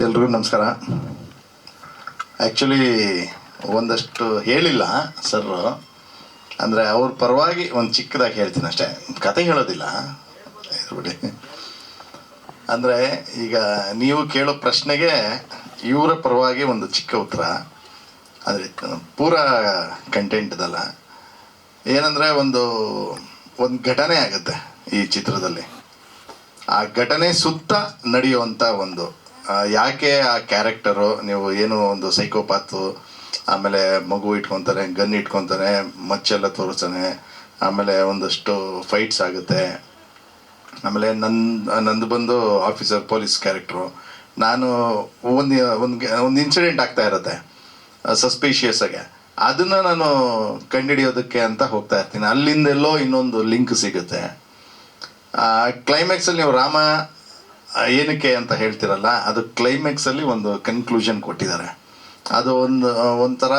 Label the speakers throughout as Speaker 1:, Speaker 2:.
Speaker 1: ಎಲ್ರಿಗೂ ನಮಸ್ಕಾರ. ಆ್ಯಕ್ಚುಲಿ ಒಂದಷ್ಟು ಹೇಳಿಲ್ಲ ಸರ್ ಅಂದರೆ ಅವ್ರ ಪರವಾಗಿ ಒಂದು ಚಿಕ್ಕದಾಗಿ ಹೇಳ್ತೀನಿ ಅಷ್ಟೇ. ಕತೆ ಹೇಳೋದಿಲ್ಲ. ಬಿಡಿ. ಅಂದರೆ ಈಗ ನೀವು ಕೇಳೋ ಪ್ರಶ್ನೆಗೆ ಇವರ ಪರವಾಗಿ ಒಂದು ಚಿಕ್ಕ ಉತ್ತರ. ಅಂದರೆ ಪೂರ ಕಂಟೆಂಟ್ ಇದಲ್ಲ. ಏನಂದರೆ ಒಂದು ಒಂದು ಘಟನೆ ಆಗುತ್ತೆ ಈ ಚಿತ್ರದಲ್ಲಿ. ಆ ಘಟನೆ ಸುತ್ತ ನಡೆಯುವಂಥ ಒಂದು ಯಾಕೆ ಆ ಕ್ಯಾರೆಕ್ಟರು? ನೀವು ಏನು ಒಂದು ಸೈಕೋಪಾತು, ಆಮೇಲೆ ಮಗು ಇಟ್ಕೊತಾನೆ ಗನ್ ಇಟ್ಕೊತಾನೆ ಮಚ್ಚೆಲ್ಲ ತೋರಿಸ್ತಾನೆ, ಆಮೇಲೆ ಒಂದಷ್ಟು ಫೈಟ್ಸ್ ಆಗುತ್ತೆ. ಆಮೇಲೆ ನನ್ನ ನಂದು ಬಂದು ಆಫೀಸರ್ ಪೊಲೀಸ್ ಕ್ಯಾರೆಕ್ಟ್ರು ನಾನು ಒಂದು ಒಂದು ಒಂದು ಇನ್ಸಿಡೆಂಟ್ ಆಗ್ತಾ ಇರುತ್ತೆ ಸಸ್ಪಿಷಿಯಸ್ಸಾಗೆ ಅದನ್ನು ನಾನು ಕಂಡುಹಿಡಿಯೋದಕ್ಕೆ ಅಂತ ಹೋಗ್ತಾ ಇರ್ತೀನಿ. ಅಲ್ಲಿಂದೆಲ್ಲೋ ಇನ್ನೊಂದು ಲಿಂಕ್ ಸಿಗುತ್ತೆ. ಕ್ಲೈಮ್ಯಾಕ್ಸಲ್ಲಿ ನೀವು ರಾಮ ಏನಕ್ಕೆ ಅಂತ ಹೇಳ್ತಿರಲ್ಲ, ಅದು ಕ್ಲೈಮ್ಯಾಕ್ಸಲ್ಲಿ ಒಂದು ಕನ್ಕ್ಲೂಷನ್ ಕೊಟ್ಟಿದ್ದಾರೆ. ಅದು ಒಂದು ಒಂಥರ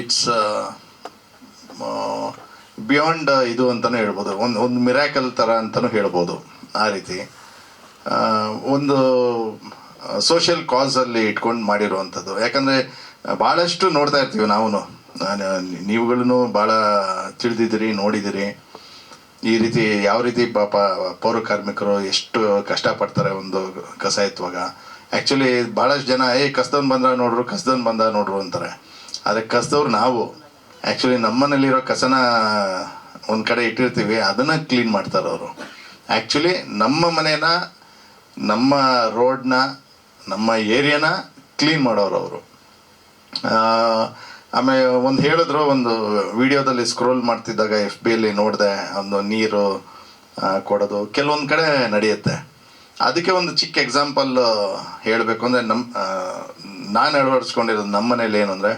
Speaker 1: ಇಟ್ಸ್ ಬಿಯಾಂಡ್ ಇದು ಅಂತಲೂ ಹೇಳ್ಬೋದು. ಒಂದು ಒಂದು ಮಿರಾಕಲ್ ಥರ ಅಂತಲೂ ಹೇಳ್ಬೋದು ಆ ರೀತಿ. ಒಂದು ಸೋಷಿಯಲ್ ಕಾಸಲ್ಲಿ ಇಟ್ಕೊಂಡು ಮಾಡಿರುವಂಥದ್ದು. ಯಾಕಂದರೆ ಭಾಳಷ್ಟು ನೋಡ್ತಾ ಇರ್ತೀವಿ ನಾವು. ನೀವುಗಳನ್ನು ಭಾಳ ತಿಳಿದಿದ್ದೀರಿ, ನೋಡಿದ್ದೀರಿ. ಈ ರೀತಿ ಯಾವ ರೀತಿ ಪಾಪ ಪೌರ ಕಾರ್ಮಿಕರು ಎಷ್ಟು ಕಷ್ಟಪಡ್ತಾರೆ ಒಂದು ಕಸ ಎತ್ತುವಾಗ. ಆ್ಯಕ್ಚುಲಿ ಭಾಳಷ್ಟು ಜನ, ಏ, ಕಸ್ದವ್ನು ಬಂದ ನೋಡ್ರು, ಕಸ್ದವ್ನು ಬಂದ ನೋಡ್ರು ಅಂತಾರೆ. ಆದರೆ ಕಸ್ದವ್ರು ನಾವು ಆ್ಯಕ್ಚುಲಿ ನಮ್ಮನೇಲಿರೋ ಕಸನ ಒಂದು ಕಡೆ ಇಟ್ಟಿರ್ತೀವಿ, ಅದನ್ನು ಕ್ಲೀನ್ ಮಾಡ್ತಾರೆ ಅವರು. ಆ್ಯಕ್ಚುಲಿ ನಮ್ಮ ಮನೇನ, ನಮ್ಮ ರೋಡ್ನ ನಮ್ಮ ಏರಿಯಾನ ಕ್ಲೀನ್ ಮಾಡೋರು ಅವರು. ಆಮೇಲೆ ಒಂದು ಹೇಳಿದ್ರು, ಒಂದು ವಿಡಿಯೋದಲ್ಲಿ ಸ್ಕ್ರೋಲ್ ಮಾಡ್ತಿದ್ದಾಗ ಎಫ್ ಬಿ ಅಲ್ಲಿ ನೋಡಿದೆ, ಒಂದು ನೀರು ಕೊಡೋದು, ಕೆಲವೊಂದು ಕಡೆ ನಡೆಯುತ್ತೆ. ಅದಕ್ಕೆ ಒಂದು ಚಿಕ್ಕ ಎಕ್ಸಾಂಪಲ್ ಹೇಳಬೇಕು ಅಂದರೆ ನಮ್ಮ ನಾನು ಅಳವಡಿಸ್ಕೊಂಡಿರೋದು ನಮ್ಮ ಮನೇಲಿ ಏನು ಅಂದರೆ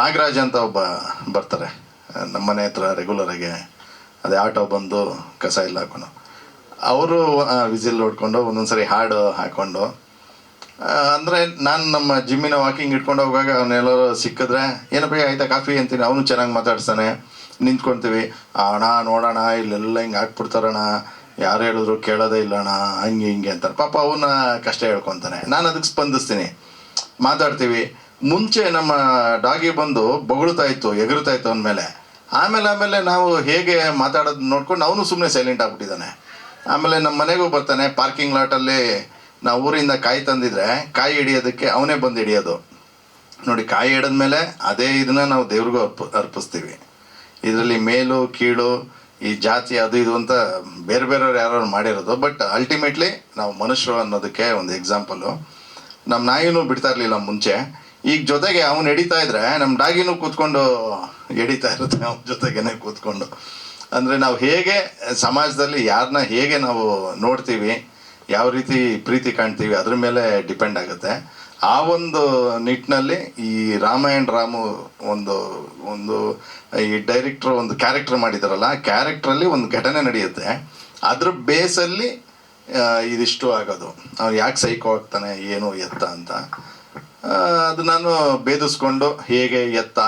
Speaker 1: ನಾಗರಾಜ್ ಅಂತ ಒಬ್ಬ ಬರ್ತಾರೆ. ನಮ್ಮ ಮನೆ ಹತ್ರ ರೆಗ್ಯುಲರಾಗಿ ಅದೇ ಆಟೋ ಬಂದು ಕಸ ಇಲ್ಲ ಹಾಕೊಂಡು. ಅವರು ವಿಸಿಲ್ ಒಂದೊಂದು ಸರಿ ಹಾಡು ಹಾಕ್ಕೊಂಡು ಅಂದರೆ ನಾನು ನಮ್ಮ ಜಿಮ್ಮಿನ ವಾಕಿಂಗ್ ಇಟ್ಕೊಂಡು ಹೋಗುವಾಗ ಅವನ್ನೆಲ್ಲರೂ ಸಿಕ್ಕಿದ್ರೆ ಏನಪ್ಪ ಆಯ್ತಾ ಕಾಫಿ ಅಂತೀನಿ ಅವನು ಚೆನ್ನಾಗಿ ಮಾತಾಡ್ತಾನೆ ನಿಂತ್ಕೊಳ್ತೀವಿ ಆ, ಅಣ್ಣ ನೋಡೋಣ ಇಲ್ಲೆಲ್ಲ ಹಿಂಗೆ ಹಾಕ್ಬಿಡ್ತಾರಣ ಯಾರು ಹೇಳಿದ್ರು ಕೇಳೋದೇ ಇಲ್ಲಣ್ಣ ಹಂಗೆ ಹಿಂಗೆ ಅಂತಾರೆ. ಪಾಪ ಅವನ ಕಷ್ಟ ಹೇಳ್ಕೊತಾನೆ. ನಾನು ಅದಕ್ಕೆ ಸ್ಪಂದಿಸ್ತೀನಿ. ಮಾತಾಡ್ತೀವಿ. ಮುಂಚೆ ನಮ್ಮ ಡಾಗಿ ಬಂದು ಬೊಗಳ್ತಾ ಇತ್ತು ಎಗರುತ್ತಾ ಇತ್ತು ಮೇಲೆ. ಆಮೇಲೆ ಆಮೇಲೆ ನಾವು ಹೇಗೆ ಮಾತಾಡೋದು ನೋಡ್ಕೊಂಡು ಅವನು ಸುಮ್ಮನೆ ಸೈಲೆಂಟ್ ಆಗ್ಬಿಟ್ಟಿದ್ದಾನೆ. ಆಮೇಲೆ ನಮ್ಮ ಮನೆಗೂ ಬರ್ತಾನೆ ಪಾರ್ಕಿಂಗ್ ಲಾಟಲ್ಲಿ ನಾವು ಊರಿಂದ ಕಾಯಿ ತಂದಿದ್ರೆ ಕಾಯಿ ಹಿಡಿಯೋದಕ್ಕೆ ಅವನೇ ಬಂದು ಹಿಡಿಯೋದು. ನೋಡಿ, ಕಾಯಿ ಹಿಡಿದ್ಮೇಲೆ ಅದೇ ಇದನ್ನ ನಾವು ದೇವ್ರಿಗೂ ಅರ್ಪ, ಅರ್ಪಿಸ್ತೀವಿ. ಇದರಲ್ಲಿ ಮೇಲು, ಕೀಳು, ಈ ಜಾತಿ ಅದು ಇದು ಅಂತ ಬೇರೆ ಬೇರೆಯವ್ರು ಯಾರು ಮಾಡಿರೋದು. ಬಟ್ ಅಲ್ಟಿಮೇಟ್ಲಿ ನಾವು ಮನುಷ್ಯರು ಅನ್ನೋದಕ್ಕೆ ಒಂದು ಎಕ್ಸಾಂಪಲು ನಮ್ಮ ನಾಯಿನೂ ಬಿಡ್ತಾ ಇರಲಿಲ್ಲ ಮುಂಚೆ. ಈಗ ಜೊತೆಗೆ ಅವನು ಎಡಿತಾ ಇದ್ರೆ ನಮ್ಮ ಡಾಗಿನೂ ಕೂತ್ಕೊಂಡು ಎಡಿತಾ ಇರುತ್ತೆ, ಅವನ ಜೊತೆಗೇನೆ ಕೂತ್ಕೊಂಡು. ಅಂದರೆ ನಾವು ಹೇಗೆ ಸಮಾಜದಲ್ಲಿ ಯಾರನ್ನ ಹೇಗೆ ನಾವು ನೋಡ್ತೀವಿ ಯಾವ ರೀತಿ ಪ್ರೀತಿ ಕಾಣ್ತೀವಿ ಅದ್ರ ಮೇಲೆ ಡಿಪೆಂಡ್ ಆಗುತ್ತೆ. ಆ ಒಂದು ನಿಟ್ಟಿನಲ್ಲಿ ಈ ರಾಮಾಯಣ್ ರಾಮು ಒಂದು ಒಂದು, ಈ ಡೈರೆಕ್ಟ್ರ್ ಒಂದು ಕ್ಯಾರೆಕ್ಟರ್ ಮಾಡಿದಾರಲ್ಲ, ಆ ಕ್ಯಾರೆಕ್ಟ್ರಲ್ಲಿ ಒಂದು ಘಟನೆ ನಡೆಯುತ್ತೆ. ಅದ್ರ ಬೇಸಲ್ಲಿ ಇದಿಷ್ಟು ಆಗೋದು. ಅವ್ನು ಯಾಕೆ ಸೈಕೋ ಆಗ್ತಾನೆ, ಏನು ಎತ್ತ ಅಂತ. ಅದು ನಾನು ಭೇದಿಸ್ಕೊಂಡು ಹೇಗೆ ಎತ್ತ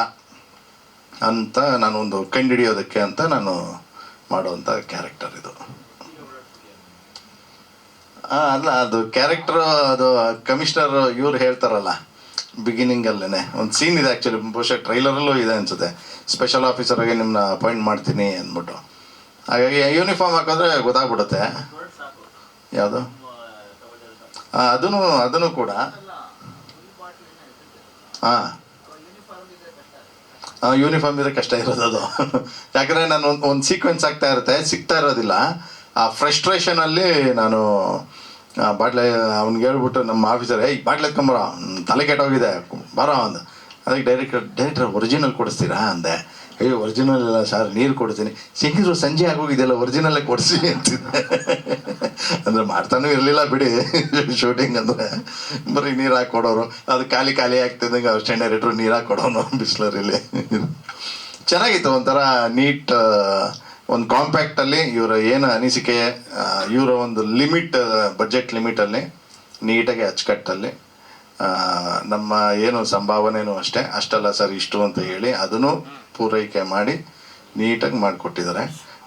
Speaker 1: ಅಂತ ನಾನು ಒಂದು ಕಂಡುಹಿಡಿಯೋದಕ್ಕೆ ಅಂತ ನಾನು ಮಾಡುವಂಥ ಕ್ಯಾರೆಕ್ಟರ್ ಇದು. ಅಲ್ಲ, ಅದು ಕ್ಯಾರೆಕ್ಟರ್ ಅದು ಕಮಿಷನರ್ ಇವ್ರು ಹೇಳ್ತಾರಲ್ಲ ಬಿಗಿನಿಂಗಲ್ಲೇ ಒಂದು ಸೀನ್ ಇದೆ ಆ್ಯಕ್ಚುಲಿ ಬಹುಶಃ ಟ್ರೈಲರಲ್ಲೂ ಇದೆ ಅನ್ಸುತ್ತೆ. ಸ್ಪೆಷಲ್ ಆಫೀಸರ್ ಆಗಿ ನಿಮ್ಮನ್ನ ಅಪಾಯಿಂಟ್ ಮಾಡ್ತೀನಿ ಅಂದ್ಬಿಟ್ಟು. ಹಾಗಾಗಿ ಯೂನಿಫಾರ್ಮ್ ಹಾಕಿದ್ರೆ ಗೊತ್ತಾಗ್ಬಿಡುತ್ತೆ. ಯಾವುದು? ಅದನ್ನು ಅದನ್ನು ಕೂಡ. ಹಾಂ ಯೂನಿಫಾರ್ಮ್ ಇದ್ರೆ ಕಷ್ಟ ಇರೋದು ಅದು. ಯಾಕಂದರೆ ನಾನು ಒಂದು ಸೀಕ್ವೆನ್ಸ್ ಆಗ್ತಾ ಇರುತ್ತೆ, ಸಿಗ್ತಾ ಇರೋದಿಲ್ಲ. ಆ ಫ್ರಸ್ಟ್ರೇಷನಲ್ಲಿ ನಾನು ಬಾಟ್ಲೆ, ಅವ್ನಿಗೆ ಹೇಳ್ಬಿಟ್ಟು ನಮ್ಮ ಆಫೀಸರ್ ಏಯ್, ಬಾಟ್ಲೆ ಕಂಬರ ತಲೆ ಕೆಟ್ಟೋಗಿದೆ, ಬರ ಅಂದ. ಅದಕ್ಕೆ ಡೈರೆಕ್ಟರ್ ಡೈರೆಕ್ಟರ್ ಒರಿಜಿನಲ್ ಕೊಡಿಸ್ತೀರಾ ಅಂದೆ. ಏಯ್ ಒರಿಜಿನಲ್ ಇಲ್ಲ ಸರ್ ನೀರು ಕೊಡ್ತೀನಿ. ಸಿಂಗಿದ್ರು ಸಂಜೆ ಆಗೋಗಿದೆಯಲ್ಲ ಒರಿಜಿನಲ್ಲೇ ಕೊಡಿಸಿ ಅಂತ ಅಂದರೆ ಮಾಡ್ತಾನೂ ಇರಲಿಲ್ಲ ಬಿಡಿ ಶೂಟಿಂಗ್ ಅಂದರೆ. ಬರೀ ನೀರು ಹಾಕಿ ಕೊಡೋರು. ಅದು ಖಾಲಿ ಖಾಲಿ ಆಗ್ತಿದ್ದಂಗೆ ಅಸಿಸ್ಟೆಂಟ್ ಇಟ್ಟರು ನೀರು ಹಾಕಿ ಕೊಡೋನು ಬಿಸ್ಲರಿಲಿ. ಚೆನ್ನಾಗಿತ್ತು ಒಂಥರ ನೀಟ್ ಒಂದು ಕಾಂಪ್ಯಾಕ್ಟಲ್ಲಿ ಇವರ ಏನು ಅನಿಸಿಕೆ ಇವರ ಒಂದು ಲಿಮಿಟ್ ಬಜೆಟ್ ಲಿಮಿಟಲ್ಲಿ ನೀಟಾಗಿ ಅಚ್ಚುಕಟ್ಟಲ್ಲಿ ನಮ್ಮ ಏನು ಸಂಭಾವನೆಯೂ ಅಷ್ಟೇ. ಅಷ್ಟಲ್ಲ ಸರ್, ಇಷ್ಟು ಅಂತ ಹೇಳಿ ಅದನ್ನು ಪೂರೈಕೆ ಮಾಡಿ ನೀಟಾಗಿ ಮಾಡಿಕೊಟ್ಟಿದ್ದಾರೆ.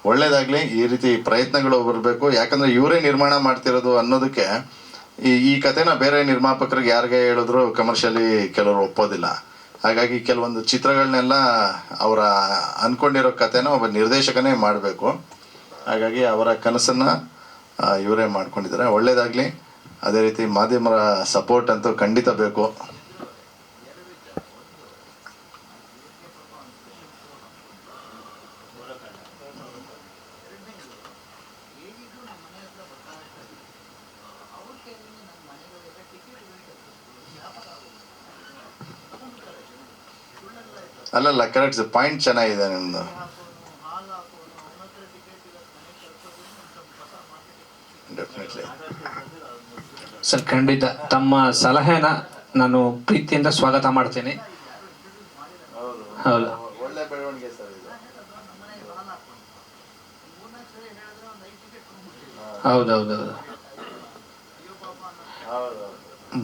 Speaker 1: ಒಳ್ಳೇದಾಗಲಿ, ಈ ರೀತಿ ಪ್ರಯತ್ನಗಳು ಬರಬೇಕು. ಯಾಕಂದರೆ ಇವರೇ ನಿರ್ಮಾಣ ಮಾಡ್ತಿರೋದು ಅನ್ನೋದಕ್ಕೆ ಈ ಈ ಕಥೆನ ಬೇರೆ ನಿರ್ಮಾಪಕರಿಗೆ ಯಾರಿಗೆ ಹೇಳಿದ್ರು ಕಮರ್ಷಿಯಲಿ ಕೆಲವರು ಒಪ್ಪೋದಿಲ್ಲ. ಹಾಗಾಗಿ ಕೆಲವೊಂದು ಚಿತ್ರಗಳನ್ನೆಲ್ಲ ಅವರ ಅಂದ್ಕೊಂಡಿರೋ ಕಥೆನ ಒಬ್ಬ ನಿರ್ದೇಶಕನೇ ಮಾಡಬೇಕು. ಹಾಗಾಗಿ ಅವರ ಕನಸನ್ನು ಇವರೇ ಮಾಡ್ಕೊಂಡಿದ್ದಾರೆ. ಒಳ್ಳೆಯದಾಗಲಿ ಅದೇ ರೀತಿ ಮಾಧ್ಯಮರ ಸಪೋರ್ಟ್ ಅಂತೂ ಖಂಡಿತ ಬೇಕು. ಅಲ್ಲಲ್ಲ ಕರೆಕ್ಟ್ ಪಾಯಿಂಟ್ ಚೆನ್ನಾಗಿದೆ ನಿಮ್ಮದು ಡೆಫಿನೆಟ್ಲಿ
Speaker 2: ಸರ್ ಖಂಡಿತ. ತಮ್ಮ ಸಲಹೆನ ನಾನು ಪ್ರೀತಿಯಿಂದ ಸ್ವಾಗತ ಮಾಡ್ತೀನಿ. ಹೌದು.
Speaker 1: ಒಳ್ಳೆ ಬೆಳವಣಿಗೆ ಸರ್ ಇದು.
Speaker 2: ಹೌದೌದೌದು.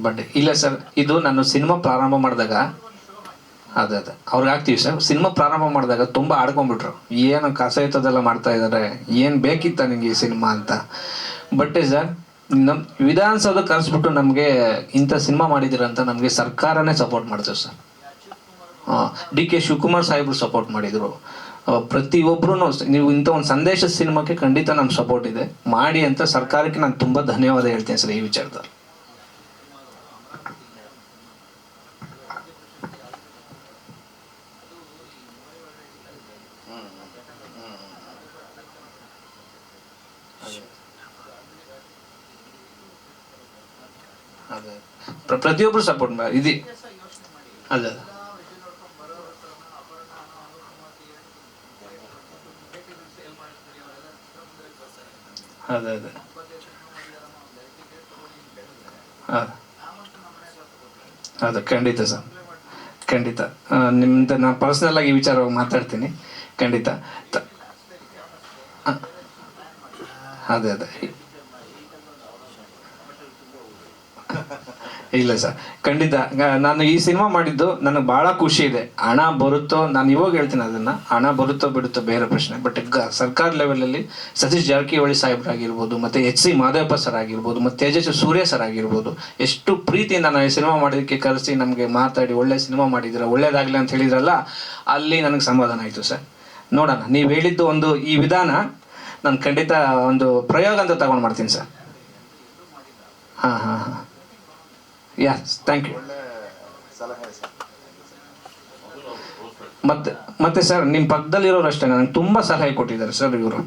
Speaker 2: ಬಟ್ ಇಲ್ಲ ಸರ್ ಇದು ನಾನು ಸಿನಿಮಾ ಪ್ರಾರಂಭ ಮಾಡಿದಾಗ ಅದೇ ಅದೇ. ಅವ್ರಿಗೆ ಆಗ್ತೀವಿ ಸರ್. ಸಿನಿಮಾ ಪ್ರಾರಂಭ ಮಾಡಿದಾಗ ತುಂಬ ಆಡ್ಕೊಂಡ್ಬಿಟ್ರು. ಏನು ಕಸಾಯಿತದೆಲ್ಲ ಮಾಡ್ತಾ ಇದ್ದಾರೆ ಏನು ಬೇಕಿತ್ತ ನಿಮಗೆ ಈ ಸಿನಿಮಾ ಅಂತ. ಬಟ್ ಸರ್ ನಮ್ಮ ವಿಧಾನಸೌಧ ಕರೆಸ್ಬಿಟ್ಟು ನಮಗೆ ಇಂಥ ಸಿನಿಮಾ ಮಾಡಿದ್ದೀರಂತ ನಮಗೆ ಸರ್ಕಾರನೇ ಸಪೋರ್ಟ್ ಮಾಡ್ತೇವೆ ಸರ್. ಡಿ ಕೆ ಶಿವಕುಮಾರ್ ಸಾಹೇಬ್ರು ಸಪೋರ್ಟ್ ಮಾಡಿದರು. ಪ್ರತಿಯೊಬ್ಬರೂ ನೀವು ಇಂಥ ಒಂದು ಸಂದೇಶ ಸಿನಿಮಾಕ್ಕೆ ಖಂಡಿತ ನಮ್ಮ ಸಪೋರ್ಟ್ ಇದೆ. ಮಾಡಿ ಅಂತ ಸರ್ಕಾರಕ್ಕೆ ನಾನು ತುಂಬ ಧನ್ಯವಾದ ಹೇಳ್ತೇನೆ ಸರ್ ಈ ವಿಚಾರದಲ್ಲಿ.
Speaker 1: ಅದೇ.
Speaker 2: ಪ್ರತಿಯೊಬ್ಬರು ಸಪೋರ್ಟ್ ಮಾಡಿ ಇದು. ಅದೇ ಅದೇ. ಅದೇ ಅದೇ ಖಂಡಿತ ಸರ್. ಖಂಡಿತ. ನಿಮ್ದ ನಾನು ಪರ್ಸ್ನಲ್ ಆಗಿ ವಿಚಾರವಾಗಿ ಮಾತಾಡ್ತೀನಿ. ಖಂಡಿತ. ಅದೇ ಅದೇ. ಇಲ್ಲ ಸರ್. ಖಂಡಿತ. ನಾನು ಈ ಸಿನಿಮಾ ಮಾಡಿದ್ದು ನನಗೆ ಬಹಳ ಖುಷಿ ಇದೆ. ಹಣ ಬರುತ್ತೋ, ನಾನು ಇವಾಗ ಹೇಳ್ತೀನಿ ಅದನ್ನು. ಹಣ ಬರುತ್ತೋ, ಬಿಡುತ್ತೋ, ಬೇರೆ ಪ್ರಶ್ನೆ. ಬಟ್ ಸರ್ಕಾರ ಲೆವೆಲಲ್ಲಿ ಸತೀಶ್ ಜಾರಕಿಹೊಳಿ ಸಾಹೇಬ್ರಾಗಿರ್ಬೋದು ಮತ್ತು ಎಚ್ ಸಿ ಮಾದೇವಪ್ಪ ಸರ್ ಆಗಿರ್ಬೋದು, ಮತ್ತು ತೇಜಸ್ವಿ ಸೂರ್ಯ ಸರ್ ಆಗಿರ್ಬೋದು, ಎಷ್ಟು ಪ್ರೀತಿಯಿಂದ ನಾನು ಈ ಸಿನಿಮಾ ಮಾಡೋದಕ್ಕೆ ಕರೆಸಿ ನಮಗೆ ಮಾತಾಡಿ ಒಳ್ಳೆ ಸಿನಿಮಾ ಮಾಡಿದ್ದೀರ, ಒಳ್ಳೇದಾಗಲಿ ಅಂತ ಹೇಳಿದ್ರಲ್ಲ, ಅಲ್ಲಿ ನನಗೆ ಸಮಾಧಾನ ಆಯಿತು ಸರ್. ನೋಡೋಣ. ನೀವು ಹೇಳಿದ್ದು ಒಂದು ಈ ವಿಧಾನ, ನಾನು ಖಂಡಿತ ಒಂದು ಪ್ರಯೋಗ ಅಂತ ತಗೊಂಡು ಮಾಡ್ತೀನಿ ಸರ್. ಹಾಂ ಹಾಂ ಹಾಂ. ಯಸ್ ಥ್ಯಾಂಕ್ ಯು ಮತ್ತೆ ಮತ್ತೆ ಸರ್ ನಿಮ್ಮ ಪಕ್ಕದಲ್ಲಿರೋರು ಅಷ್ಟೇ ನನಗೆ ತುಂಬ ಸಲಹೆ ಕೊಟ್ಟಿದ್ದಾರೆ ಸರ್ ಇವರು.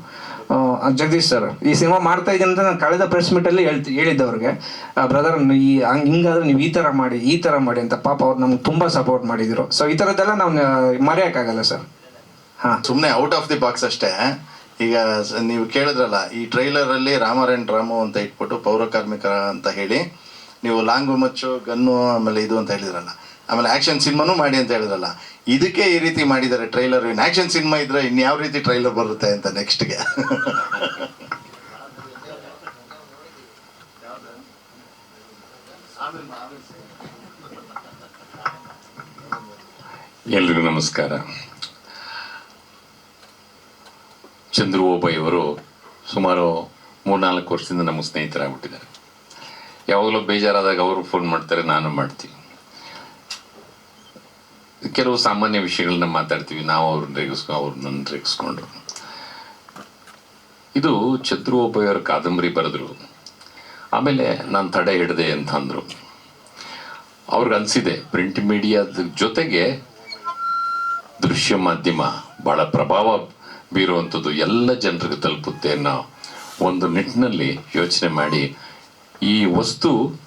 Speaker 2: ಜಗದೀಶ್ ಸರ್ ಈ ಸಿನಿಮಾ ಮಾಡ್ತಾ ಇದ್ದೀನಿ ಅಂತ ನಾನು ಕಳೆದ ಪ್ರೆಸ್ ಮೀಟಲ್ಲಿ ಹೇಳ್ತಿ ಹೇಳಿದ್ದೆ ಅವ್ರಿಗೆ ಬ್ರದರ್ ಈ ಹಂಗೆ ಹಿಂಗಾದ್ರೆ ನೀವು ಈ ಥರ ಮಾಡಿ ಈ ಥರ ಮಾಡಿ ಅಂತ ಪಾಪ ಅವ್ರು ನಮ್ಗೆ ತುಂಬ ಸಪೋರ್ಟ್ ಮಾಡಿದ್ರು. ಸೊ ಈ ಥರದ್ದೆಲ್ಲ ನಾವು ಮರೆಯೋಕ್ಕಾಗಲ್ಲ ಸರ್ ಹಾಂ.
Speaker 1: ಸುಮ್ಮನೆ ಔಟ್ ಆಫ್ ದಿ ಬಾಕ್ಸ್ ಅಷ್ಟೇ. ಈಗ ನೀವು ಕೇಳಿದ್ರಲ್ಲ ಈ ಟ್ರೈಲರಲ್ಲಿ ರಾಮರಾಯಣ್ ರಾಮು ಅಂತ ಇಟ್ಬಿಟ್ಟು ಪೌರ ಕಾರ್ಮಿಕರ ಅಂತ ಹೇಳಿ ನೀವು ಲಾಂಗು, ಮಚ್ಚು, ಗನ್ನು, ಆಮೇಲೆ ಇದು ಅಂತ ಹೇಳಿದ್ರಲ್ಲ. ಆಮೇಲೆ ಆ್ಯಕ್ಷನ್ ಸಿನಿಮಾನು ಮಾಡಿ ಅಂತ ಹೇಳಿದ್ರಲ್ಲ. ಇದಕ್ಕೆ ಈ ರೀತಿ ಮಾಡಿದ್ದಾರೆ ಟ್ರೈಲರ್ ಇನ್ನು ಆ್ಯಕ್ಷನ್ ಸಿನಿಮಾ ಇದ್ರೆ ಇನ್ಯಾವ ರೀತಿ ಟ್ರೈಲರ್ ಬರುತ್ತೆ ಅಂತ ನೆಕ್ಸ್ಟ್ಗೆ
Speaker 3: ಎಲ್ರಿಗೂ ನಮಸ್ಕಾರ. ಚಂದ್ರು ಅವರು ಸುಮಾರು ಮೂರ್ನಾಲ್ಕು ವರ್ಷದಿಂದ ನಮ್ಮ ಸ್ನೇಹಿತರಾಗ್ಬಿಟ್ಟಿದ್ದಾರೆ. ಯಾವಾಗಲೂ ಬೇಜಾರಾದಾಗ ಅವರು ಫೋನ್ ಮಾಡ್ತಾರೆ, ನಾನು ಮಾಡ್ತೀನಿ. ಕೆಲವು ಸಾಮಾನ್ಯ ವಿಷಯಗಳನ್ನ ಮಾತಾಡ್ತೀವಿ, ನಾವು ಅವ್ರನ್ನ ರೇಗಿಸ್ಕೊ ಅವ್ರನ್ನ ರೇಗಿಸ್ಕೊಂಡು. ಇದು ಓಬೈ ಕಾದಂಬರಿ ಬರೆದ್ರು. ಆಮೇಲೆ ನಾನು ತಡೆ ಹಿಡಿದೆ ಅಂತ ಅಂದರು. ಅವ್ರಿಗೆ ಅನಿಸಿದೆ ಪ್ರಿಂಟ್ ಮೀಡಿಯಾದ ಜೊತೆಗೆ ದೃಶ್ಯ ಮಾಧ್ಯಮ ಬಹಳ ಪ್ರಭಾವ ಬೀರುವಂಥದ್ದು ಎಲ್ಲ ಜನರಿಗೆ ತಲುಪುತ್ತೆ ಅನ್ನೋ ಒಂದು ನಿಟ್ಟಿನಲ್ಲಿ ಯೋಚನೆ ಮಾಡಿ ಈ ವಸ್ತು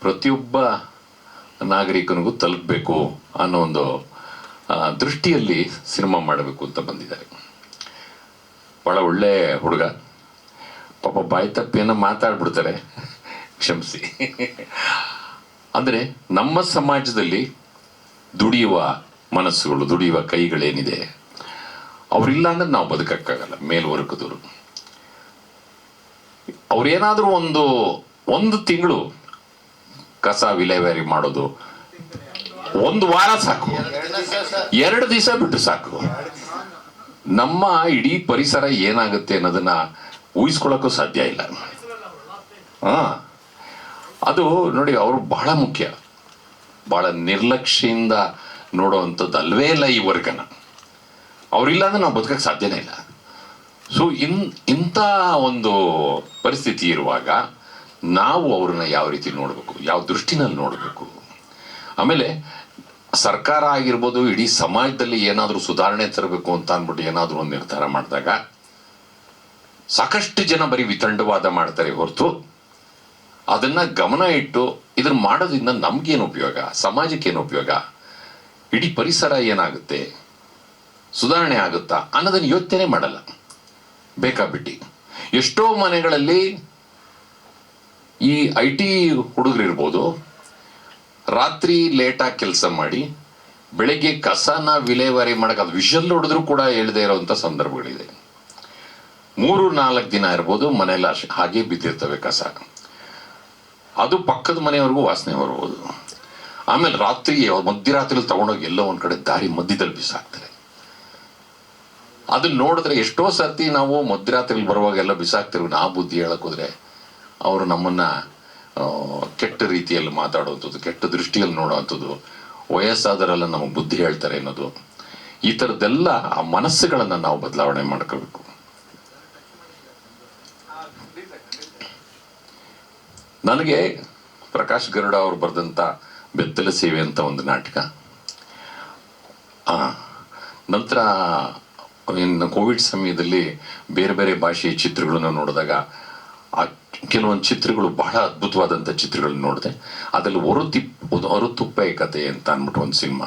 Speaker 3: ಪ್ರತಿಯೊಬ್ಬ ನಾಗರಿಕನಿಗೂ ತಲುಪಬೇಕು ಅನ್ನೋ ಒಂದು ದೃಷ್ಟಿಯಲ್ಲಿ ಸಿನಿಮಾ ಮಾಡಬೇಕು ಅಂತ ಬಂದಿದ್ದಾರೆ. ಭಾಳ ಒಳ್ಳೆ ಹುಡುಗ. ಪಾಪ ಬಾಯಿ ತಪ್ಪೇನೋ ಮಾತಾಡ್ಬಿಡ್ತಾರೆ. ಕ್ಷಮಿಸಿ. ಅಂದರೆ ನಮ್ಮ ಸಮಾಜದಲ್ಲಿ ದುಡಿಯುವ ಮನಸ್ಸುಗಳು, ದುಡಿಯುವ ಕೈಗಳೇನಿದೆ, ಅವರಿಲ್ಲ ಅಂದ್ರೆ ನಾವು ಬದುಕಕ್ಕಾಗಲ್ಲ, ಮೇಲ್ವರ್ಗದವರು. ಅವ್ರೇನಾದರೂ ಒಂದು ಒಂದು ತಿಂಗಳು ಕಸ ವಿಲೇವಾರಿ ಮಾಡೋದು. ಒಂದು ವಾರ ಸಾಕು. ಎರಡು ದಿವಸ ಬಿಟ್ಟು ಸಾಕು. ನಮ್ಮ ಇಡೀ ಪರಿಸರ ಏನಾಗುತ್ತೆ ಅನ್ನೋದನ್ನ ಊಹಿಸ್ಕೊಳ್ಳೋಕ್ಕೂ ಸಾಧ್ಯ ಇಲ್ಲ. ಹಾ. ಅದು ನೋಡಿ, ಅವರು ಬಹಳ ಮುಖ್ಯ. ಬಹಳ ನಿರ್ಲಕ್ಷ್ಯದಿಂದ ನೋಡುವಂಥದ್ದು ಅಲ್ವೇ ಇಲ್ಲ ಈ ವರ್ಗನ. ಅವರಿಲ್ಲ ಅಂದ್ರೆ ನಾವು ಬದುಕಕ್ಕೆ ಸಾಧ್ಯನೇ ಇಲ್ಲ. ಸೊ ಇನ್, ಇಂಥ ಒಂದು ಪರಿಸ್ಥಿತಿ ಇರುವಾಗ ನಾವು ಅವ್ರನ್ನ ಯಾವ ರೀತಿ ನೋಡಬೇಕು, ಯಾವ ದೃಷ್ಟಿನಲ್ಲಿ ನೋಡಬೇಕು? ಆಮೇಲೆ ಸರ್ಕಾರ ಆಗಿರ್ಬೋದು, ಇಡೀ ಸಮಾಜದಲ್ಲಿ ಏನಾದರೂ ಸುಧಾರಣೆ ತರಬೇಕು ಅಂತ ಅಂದ್ಬಿಟ್ಟು ಏನಾದರೂ ಒಂದು ನಿರ್ಧಾರ ಮಾಡಿದಾಗ ಸಾಕಷ್ಟು ಜನ ಬರೀ ವಿತಂಡವಾದ ಮಾಡ್ತಾರೆ ಹೊರತು ಅದನ್ನು ಗಮನ ಇಟ್ಟು ಇದನ್ನ ಮಾಡೋದ್ರಿಂದ ನಮಗೇನು ಉಪಯೋಗ, ಸಮಾಜಕ್ಕೇನು ಉಪಯೋಗ? ಇಡೀ ಪರಿಸರ ಏನಾಗುತ್ತೆ? ಸುಧಾರಣೆ ಆಗುತ್ತಾ ಅನ್ನೋದನ್ನು ಯೋಚನೆ ಮಾಡಲ್ಲ. ಬೇಕಾಬಿಟ್ಟಿ. ಎಷ್ಟೋ ಮನೆಗಳಲ್ಲಿ ಈ ಐ ಟಿ ಹುಡುಗರಿರ್ಬೋದು, ರಾತ್ರಿ ಲೇಟಾಗಿ ಕೆಲಸ ಮಾಡಿ, ಬೆಳಗ್ಗೆ ಕಸನ ವಿಲೇವಾರಿ ಮಾಡಕ್ಕೆ ಅದು ವಿಷಲ್ ಹೊಡೆದ್ರು ಕೂಡ ಹೇಳದೇ ಇರೋವಂಥ ಸಂದರ್ಭಗಳಿದೆ. ಮೂರು ನಾಲ್ಕು ದಿನ ಇರ್ಬೋದು, ಮನೆಯಲ್ಲಿ ಹಾಗೆ ಬಿದ್ದಿರ್ತವೆ ಕಸ. ಅದು ಪಕ್ಕದ ಮನೆಯವರೆಗೂ ವಾಸನೆ ಬರ್ಬೋದು. ಆಮೇಲೆ ರಾತ್ರಿ ಮಧ್ಯರಾತ್ರಿ ತಗೊಂಡೋಗಿ ಎಲ್ಲೋ ಒಂದು ಕಡೆ ದಾರಿ ಮಧ್ಯದಲ್ಲಿ ಬಿಸಾಕ್ತಾರೆ. ಅದನ್ನ ನೋಡಿದ್ರೆ ಎಷ್ಟೋ ಸರ್ತಿ ನಾವು ಮಧ್ಯರಾತ್ರಿ ಬರುವಾಗೆಲ್ಲ ಬಿಸಾಕ್ತಿರ್ವಿ ನಾ ಬುದ್ಧಿ ಹೇಳಕ್ ಹೋದ್ರೆ ಅವರು ನಮ್ಮನ್ನ ಕೆಟ್ಟ ರೀತಿಯಲ್ಲಿ ಮಾತಾಡುವಂಥದ್ದು, ಕೆಟ್ಟ ದೃಷ್ಟಿಯಲ್ಲಿ ನೋಡುವಂಥದ್ದು ವಯಸ್ಸಾದರೆಲ್ಲ ನಮಗೆ ಬುದ್ಧಿ ಹೇಳ್ತಾರೆ ಅನ್ನೋದು. ಈ ಥರದ್ದೆಲ್ಲ ಆ ಮನಸ್ಸುಗಳನ್ನು ನಾವು ಬದಲಾವಣೆ ಮಾಡ್ಕೋಬೇಕು ನನಗೆ ಪ್ರಕಾಶ್ ಗರುಡ ಅವರು ಬರೆದಂಥ ಬೆತ್ತಲ ಸೇವೆ ಅಂತ ಒಂದು ನಾಟಕ. ನಂತರ ಇನ್ನು ಕೋವಿಡ್ ಸಮಯದಲ್ಲಿ ಬೇರೆ ಬೇರೆ ಭಾಷೆಯ ಚಿತ್ರಗಳನ್ನು ನೋಡಿದಾಗ ಆ ಕೆಲವೊಂದು ಚಿತ್ರಗಳು ಬಹಳ ಅದ್ಭುತವಾದಂಥ ಚಿತ್ರಗಳನ್ನ ನೋಡಿದೆ. ಅದರಲ್ಲಿ ಹೊರತಿ ಹೊರತುಪ್ಪೆ ಕತೆ ಅಂತ ಅಂದ್ಬಿಟ್ಟು ಒಂದು ಸಿನಿಮಾ.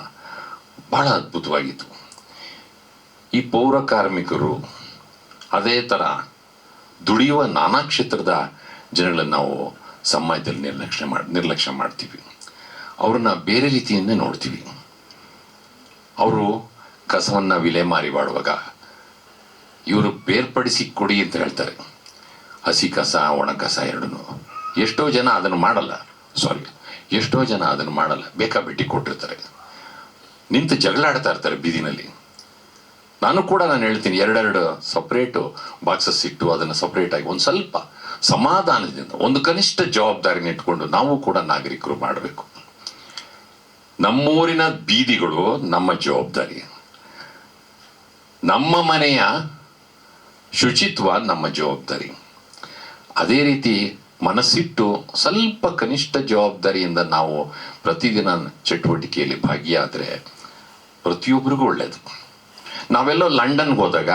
Speaker 3: ಬಹಳ ಅದ್ಭುತವಾಗಿತ್ತು. ಈ ಪೌರ ಕಾರ್ಮಿಕರು ಅದೇ ಥರ ದುಡಿಯುವ ನಾನಾ ಕ್ಷೇತ್ರದ ಜನಗಳನ್ನು ನಾವು ಸಮಾಜದಲ್ಲಿ ನಿರ್ಲಕ್ಷ್ಯ ಮಾಡಿ, ನಿರ್ಲಕ್ಷ್ಯ ಮಾಡ್ತೀವಿ. ಅವ್ರನ್ನ ಬೇರೆ ರೀತಿಯಿಂದ ನೋಡ್ತೀವಿ. ಅವರು ಕಸವನ್ನು ವಿಲೇಮಾರಿ ಮಾಡುವಾಗ ಇವರು ಬೇರ್ಪಡಿಸಿ ಕೊಡಿ ಅಂತ ಹೇಳ್ತಾರೆ. ಹಸಿ ಕಸ, ಒಣ ಕಸ ಎರಡೂ ಎಷ್ಟೋ ಜನ ಅದನ್ನು ಮಾಡಲ್ಲ. ಸಾರಿ ಎಷ್ಟೋ ಜನ ಅದನ್ನು ಮಾಡಲ್ಲ. ಬೇಕಾಬಿಟ್ಟಿ ಕೊಟ್ಟಿರ್ತಾರೆ. ನಿಂತು ಜಗಳಾಡ್ತಾ ಇರ್ತಾರೆ ಬೀದಿನಲ್ಲಿ. ನಾನು ಕೂಡ ನಾನು ಹೇಳ್ತೀನಿ, ಎರಡೆರಡು ಸಪ್ರೇಟು ಬಾಕ್ಸಸ್ ಇಟ್ಟು ಅದನ್ನು ಸಪ್ರೇಟಾಗಿ ಒಂದು ಸ್ವಲ್ಪ ಸಮಾಧಾನದಿಂದ, ಒಂದು ಕನಿಷ್ಠ ಜವಾಬ್ದಾರಿನ ಇಟ್ಕೊಂಡು ನಾವು ಕೂಡ ನಾಗರಿಕರು ಮಾಡಬೇಕು. ನಮ್ಮೂರಿನ ಬೀದಿಗಳು ನಮ್ಮ ಜವಾಬ್ದಾರಿ. ನಮ್ಮ ಮನೆಯ ಶುಚಿತ್ವ ನಮ್ಮ ಜವಾಬ್ದಾರಿ. ಅದೇ ರೀತಿ ಮನಸ್ಸಿಟ್ಟು ಸ್ವಲ್ಪ ಕನಿಷ್ಠ ಜವಾಬ್ದಾರಿಯಿಂದ ನಾವು ಪ್ರತಿದಿನ ಚಟುವಟಿಕೆಯಲ್ಲಿ ಭಾಗಿಯಾದರೆ ಪ್ರತಿಯೊಬ್ಬರಿಗೂ ಒಳ್ಳೆಯದು ನಾವೆಲ್ಲೋ ಲಂಡನ್ಗೆ ಹೋದಾಗ,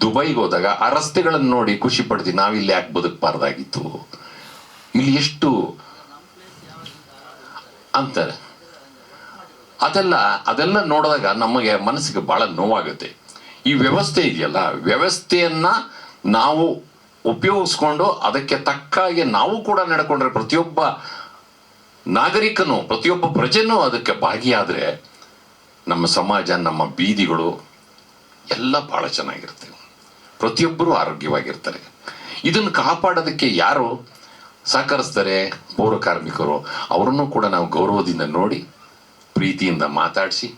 Speaker 3: ದುಬೈಗೆ ಹೋದಾಗ ಆ ರಸ್ತೆಗಳನ್ನು ನೋಡಿ ಖುಷಿ ಪಡ್ತೀವಿ. ನಾವಿಲ್ಲಿ ಯಾಕೆ ಬದುಕಬಾರ್ದಾಗಿತ್ತು? ಇಲ್ಲಿ ಎಷ್ಟು ಅಂತಾರೆ. ಅದೆಲ್ಲ ಅದೆಲ್ಲ ನೋಡಿದಾಗ ನಮಗೆ ಮನಸ್ಸಿಗೆ ಭಾಳ ನೋವಾಗುತ್ತೆ. ಈ ವ್ಯವಸ್ಥೆ ಇದೆಯಲ್ಲ, ವ್ಯವಸ್ಥೆಯನ್ನು ನಾವು ಉಪಯೋಗಿಸ್ಕೊಂಡು ಅದಕ್ಕೆ ತಕ್ಕ ಹಾಗೆ ನಾವು ಕೂಡ ನಡ್ಕೊಂಡ್ರೆ ಪ್ರತಿಯೊಬ್ಬ ನಾಗರಿಕನು, ಪ್ರತಿಯೊಬ್ಬ ಪ್ರಜೆನೂ ಅದಕ್ಕೆ ಭಾಗಿಯಾದರೆ ನಮ್ಮ ಸಮಾಜ, ನಮ್ಮ ಬೀದಿಗಳು ಎಲ್ಲ ಭಾಳ ಚೆನ್ನಾಗಿರುತ್ತೆ. ಪ್ರತಿಯೊಬ್ಬರೂ ಆರೋಗ್ಯವಾಗಿರ್ತಾರೆ. ಇದನ್ನು ಕಾಪಾಡೋದಕ್ಕೆ ಯಾರು ಸಹಕರಿಸ್ತಾರೆ? ಪೌರ ಕಾರ್ಮಿಕರು. ಅವರನ್ನು ಕೂಡ ನಾವು ಗೌರವದಿಂದ ನೋಡಿ, ಪ್ರೀತಿಯಿಂದ ಮಾತಾಡಿಸಿ.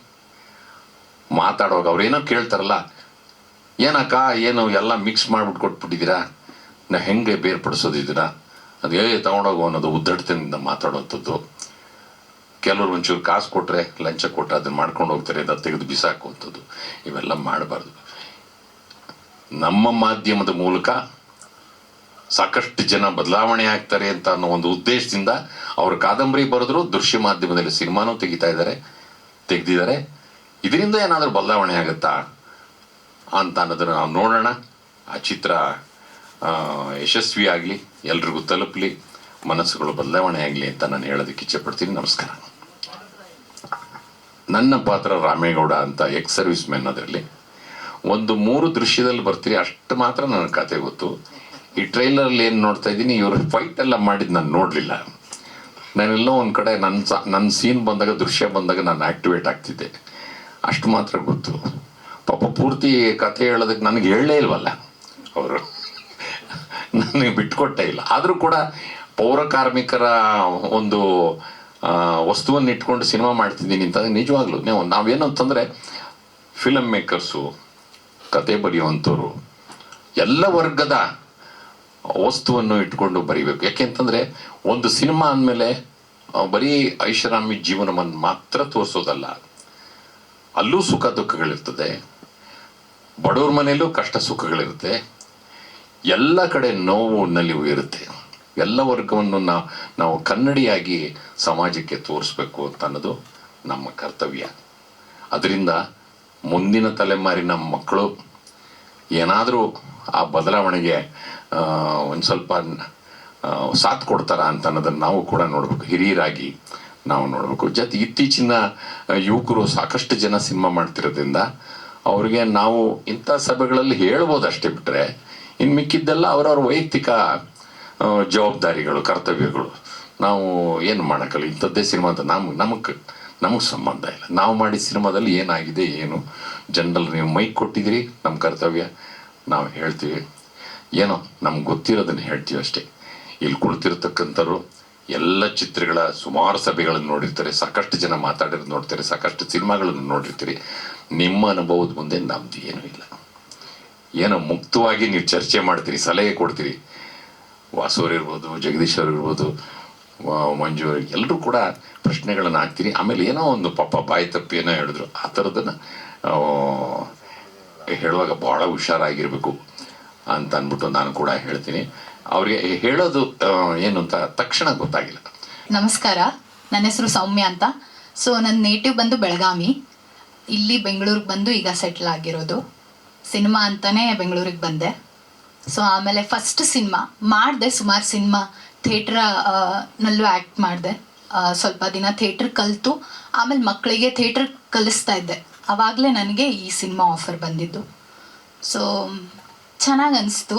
Speaker 3: ಮಾತಾಡುವಾಗ ಅವ್ರೇನೋ ಕೇಳ್ತಾರಲ್ಲ, ಏನಕ್ಕ, ಏನು ಎಲ್ಲ ಮಿಕ್ಸ್ ಮಾಡಿಬಿಟ್ಟು ಕೊಟ್ಬಿಟ್ಟಿದ್ದೀರಾ? ನಾ ಹೆಂಗೆ ಬೇರ್ಪಡಿಸೋದಿದ್ದೀನ ಅದು ಹೇಗೆ ತಗೊಂಡೋಗು ಅನ್ನೋದು ಉದ್ದಟತನದಿಂದ ಮಾತಾಡುವಂಥದ್ದು ಕೆಲವರು ಒಂಚೂರು ಕಾಸು ಕೊಟ್ಟರೆ ಲಂಚ ಕೊಟ್ಟರೆ ಅದನ್ನ ಮಾಡ್ಕೊಂಡು ಹೋಗ್ತಾರೆ ಅದನ್ನು ತೆಗೆದು ಬಿಸಾಕುವಂಥದ್ದು. ಇವೆಲ್ಲ ಮಾಡಬಾರ್ದು. ನಮ್ಮ ಮಾಧ್ಯಮದ ಮೂಲಕ ಸಾಕಷ್ಟು ಜನ ಬದಲಾವಣೆ ಆಗ್ತಾರೆ ಅಂತ ಅನ್ನೋ ಒಂದು ಉದ್ದೇಶದಿಂದ ಅವರು ಕಾದಂಬರಿ ಬರೆದ್ರು, ದೃಶ್ಯ ಮಾಧ್ಯಮದಲ್ಲಿ ಸಿನಿಮಾನೂ ತೆಗಿತಾ ಇದ್ದಾರೆ, ತೆಗೆದಿದ್ದಾರೆ. ಇದರಿಂದ ಏನಾದರೂ ಬದಲಾವಣೆ ಆಗುತ್ತಾ ಅಂತ ಅನ್ನೋದನ್ನು ನಾವು ನೋಡೋಣ. ಆ ಚಿತ್ರ ಯಶಸ್ವಿ ಆಗಲಿ, ಎಲ್ರಿಗೂ ತಲುಪಲಿ, ಮನಸ್ಸುಗಳು ಬದಲಾವಣೆ ಆಗಲಿ ಅಂತ ನಾನು ಹೇಳೋದಕ್ಕೆ ಇಚ್ಛೆಪಡ್ತೀನಿ. ನಮಸ್ಕಾರ. ನನ್ನ ಪಾತ್ರ ರಾಮೇಗೌಡ ಅಂತ ಎಕ್ಸ್ ಸರ್ವಿಸ್ ಮೆನ್ ಅದರಲ್ಲಿ. ಒಂದು ಮೂರು ದೃಶ್ಯದಲ್ಲಿ ಬರ್ತೀರಿ, ಅಷ್ಟು ಮಾತ್ರ ನನ್ನ ಕತೆ ಗೊತ್ತು. ಈ ಟ್ರೈಲರಲ್ಲಿ ಏನು ನೋಡ್ತಾ ಇದ್ದೀನಿ, ಇವರು ಫೈಟ್ ಎಲ್ಲ ಮಾಡಿದ್ದು ನಾನು ನೋಡಲಿಲ್ಲ. ನಾನೆಲ್ಲೋ ಒಂದು ಕಡೆ ನನ್ನ ಸ ನನ್ನ ಸೀನ್ ಬಂದಾಗ, ದೃಶ್ಯ ಬಂದಾಗ ನಾನು ಆ್ಯಕ್ಟಿವೇಟ್ ಆಗ್ತಿದ್ದೆ. ಅಷ್ಟು ಮಾತ್ರ ಗೊತ್ತು. ಪಾಪ ಪೂರ್ತಿ ಕತೆ ಹೇಳೋದಕ್ಕೆ ನನಗೆ ಹೇಳಲೇ ಇಲ್ವಲ್ಲ. ಅವರು ನನಗೆ ಬಿಟ್ಕೊಟ್ಟೇ ಇಲ್ಲ. ಆದರೂ ಕೂಡ ಪೌರ ಕಾರ್ಮಿಕರ ಒಂದು ವಸ್ತುವನ್ನು ಇಟ್ಕೊಂಡು ಸಿನಿಮಾ ಮಾಡ್ತಿದ್ದೀನಿ ಅಂತ ನಿಜವಾಗ್ಲೂ. ನೀವು, ನಾವೇನು ಅಂತಂದರೆ ಫಿಲಮ್ ಮೇಕರ್ಸು ಕತೆ ಬರೆಯುವಂಥವ್ರು, ಎಲ್ಲ ವರ್ಗದ ವಸ್ತುವನ್ನು ಇಟ್ಕೊಂಡು ಬರಿಬೇಕು. ಯಾಕೆಂತಂದರೆ ಒಂದು ಸಿನಿಮಾ ಅಂದಮೇಲೆ, ಬರೀ ಐಷಾರಾಮಿ ಜೀವನವನ್ನು ಮಾತ್ರ ತೋರಿಸೋದಲ್ಲ. ಅಲ್ಲೂ ಸುಖ ದುಃಖಗಳಿರ್ತದೆ. ಬಡವ್ರ ಮನೆಯಲ್ಲೂ ಕಷ್ಟ ಸುಖಗಳಿರುತ್ತೆ. ಎಲ್ಲ ಕಡೆ ನೋವು ನಲಿವು ಇರುತ್ತೆ. ಎಲ್ಲ ವರ್ಗವನ್ನು ನಾವು ನಾವು ಕನ್ನಡಿಯಾಗಿ ಸಮಾಜಕ್ಕೆ ತೋರಿಸ್ಬೇಕು ಅಂತ ಅನ್ನೋದು ನಮ್ಮ ಕರ್ತವ್ಯ. ಅದರಿಂದ ಮುಂದಿನ ತಲೆಮಾರಿನ ಮಕ್ಕಳು ಏನಾದರೂ ಆ ಬದಲಾವಣೆಗೆ ಒಂದು ಸ್ವಲ್ಪ ಸಾಥ್ ಕೊಡ್ತಾರ ಅಂತ ಅನ್ನೋದನ್ನು ನಾವು ಕೂಡ ನೋಡಬೇಕು. ಹಿರಿಯರಾಗಿ ನಾವು ನೋಡಬೇಕು. ಜೊತೆ ಇತ್ತೀಚಿನ ಯುವಕರು ಸಾಕಷ್ಟು ಜನ ಸಿನಿಮಾ ಮಾಡ್ತಿರೋದ್ರಿಂದ ಅವ್ರಿಗೆ ನಾವು ಇಂಥ ಸಭೆಗಳಲ್ಲಿ ಹೇಳ್ಬೋದು ಅಷ್ಟೇ ಬಿಟ್ಟರೆ ಇನ್ನು ಮಿಕ್ಕಿದ್ದೆಲ್ಲ ಅವರವ್ರ ವೈಯಕ್ತಿಕ ಜವಾಬ್ದಾರಿಗಳು, ಕರ್ತವ್ಯಗಳು. ನಾವು ಏನು ಮಾಡೋಕ್ಕಲ್ಲ? ಇಂಥದ್ದೇ ಸಿನಿಮಾ ಅಂತ ನಮ್ಗೆ ನಮಗೆ ನಮಗೆ ಸಂಬಂಧ ಇಲ್ಲ. ನಾವು ಮಾಡಿದ ಸಿನಿಮಾದಲ್ಲಿ ಏನಾಗಿದೆ, ಏನು? ಜನರಲ್ಲಿ ನೀವು ಮೈಕ್ ಕೊಟ್ಟಿದ್ದೀರಿ ನಮ್ಮ ಕರ್ತವ್ಯ. ನಾವು ಹೇಳ್ತೀವಿ. ಏನೋ, ನಮ್ಗೆ ಗೊತ್ತಿರೋದನ್ನು ಹೇಳ್ತೀವಿ ಅಷ್ಟೇ. ಇಲ್ಲಿ ಕುಳಿತಿರ್ತಕ್ಕಂಥವ್ರು ಎಲ್ಲ ಚಿತ್ರಗಳ ಸುಮಾರು ಸಭೆಗಳನ್ನು ನೋಡಿರ್ತಾರೆ, ಸಾಕಷ್ಟು ಜನ ಮಾತಾಡಿರೋದು ನೋಡ್ತಾರೆ, ಸಾಕಷ್ಟು ಸಿನಿಮಾಗಳನ್ನು ನೋಡಿರ್ತೀರಿ. ನಿಮ್ಮ ಅನುಭವದ ಮುಂದೆ ನಮ್ದು ಏನೂ ಇಲ್ಲ. ಏನೋ ಮುಕ್ತವಾಗಿ ನೀವು ಚರ್ಚೆ ಮಾಡ್ತೀರಿ, ಸಲಹೆ ಕೊಡ್ತೀರಿ. ವಾಸೂರು ಇರ್ಬೋದು ಜಗದೀಶ್ ಅವ್ರು ಇರ್ಬೋದು ಮಂಜು ಎಲ್ಲರೂ ಕೂಡ ಪ್ರಶ್ನೆಗಳನ್ನು ಹಾಕ್ತೀರಿ. ಆಮೇಲೆ ಏನೋ ಒಂದು ಪಾಪ ಬಾಯಿ ತಪ್ಪಿ ಏನೋ ಹೇಳಿದ್ರು, ಆ ಥರದನ್ನು ಹೇಳುವಾಗ ಭಾಳ ಹುಷಾರಾಗಿರಬೇಕು ಅಂತ ಅಂದ್ಬಿಟ್ಟು ನಾನು ಕೂಡ ಹೇಳ್ತೀನಿ. ಅವ್ರಿಗೆ ಹೇಳೋದು ಏನು ಅಂತ ತಕ್ಷಣ ಗೊತ್ತಾಗಿಲ್ಲ.
Speaker 4: ನಮಸ್ಕಾರ, ನನ್ನ ಹೆಸರು ಸೌಮ್ಯ ಅಂತ. ಸೊ ನನ್ನ ನೇಟಿವ್ ಬಂದು ಬೆಳಗಾವಿ. ಇಲ್ಲಿ ಬೆಂಗಳೂರಿಗೆ ಬಂದು ಈಗ ಸೆಟ್ಲ್ ಆಗಿರೋದು. ಸಿನಿಮಾ ಅಂತಲೇ ಬೆಂಗಳೂರಿಗೆ ಬಂದೆ. ಸೊ ಆಮೇಲೆ ಫಸ್ಟ್ ಸಿನಿಮಾ ಮಾಡಿದೆ, ಸುಮಾರು ಸಿನಿಮಾ ಥಿಯೇಟ್ರನಲ್ಲೂ ಆ್ಯಕ್ಟ್ ಮಾಡಿದೆ. ಸ್ವಲ್ಪ ದಿನ ಥಿಯೇಟ್ರ್ ಕಲಿತು, ಆಮೇಲೆ ಮಕ್ಕಳಿಗೆ ಥಿಯೇಟ್ರ್ ಕಲಿಸ್ತಾ ಇದ್ದೆ. ಆವಾಗಲೇ ನನಗೆ ಈ ಸಿನಿಮಾ ಆಫರ್ ಬಂದಿದ್ದು. ಸೊ ಚೆನ್ನಾಗಿ ಅನಿಸ್ತು.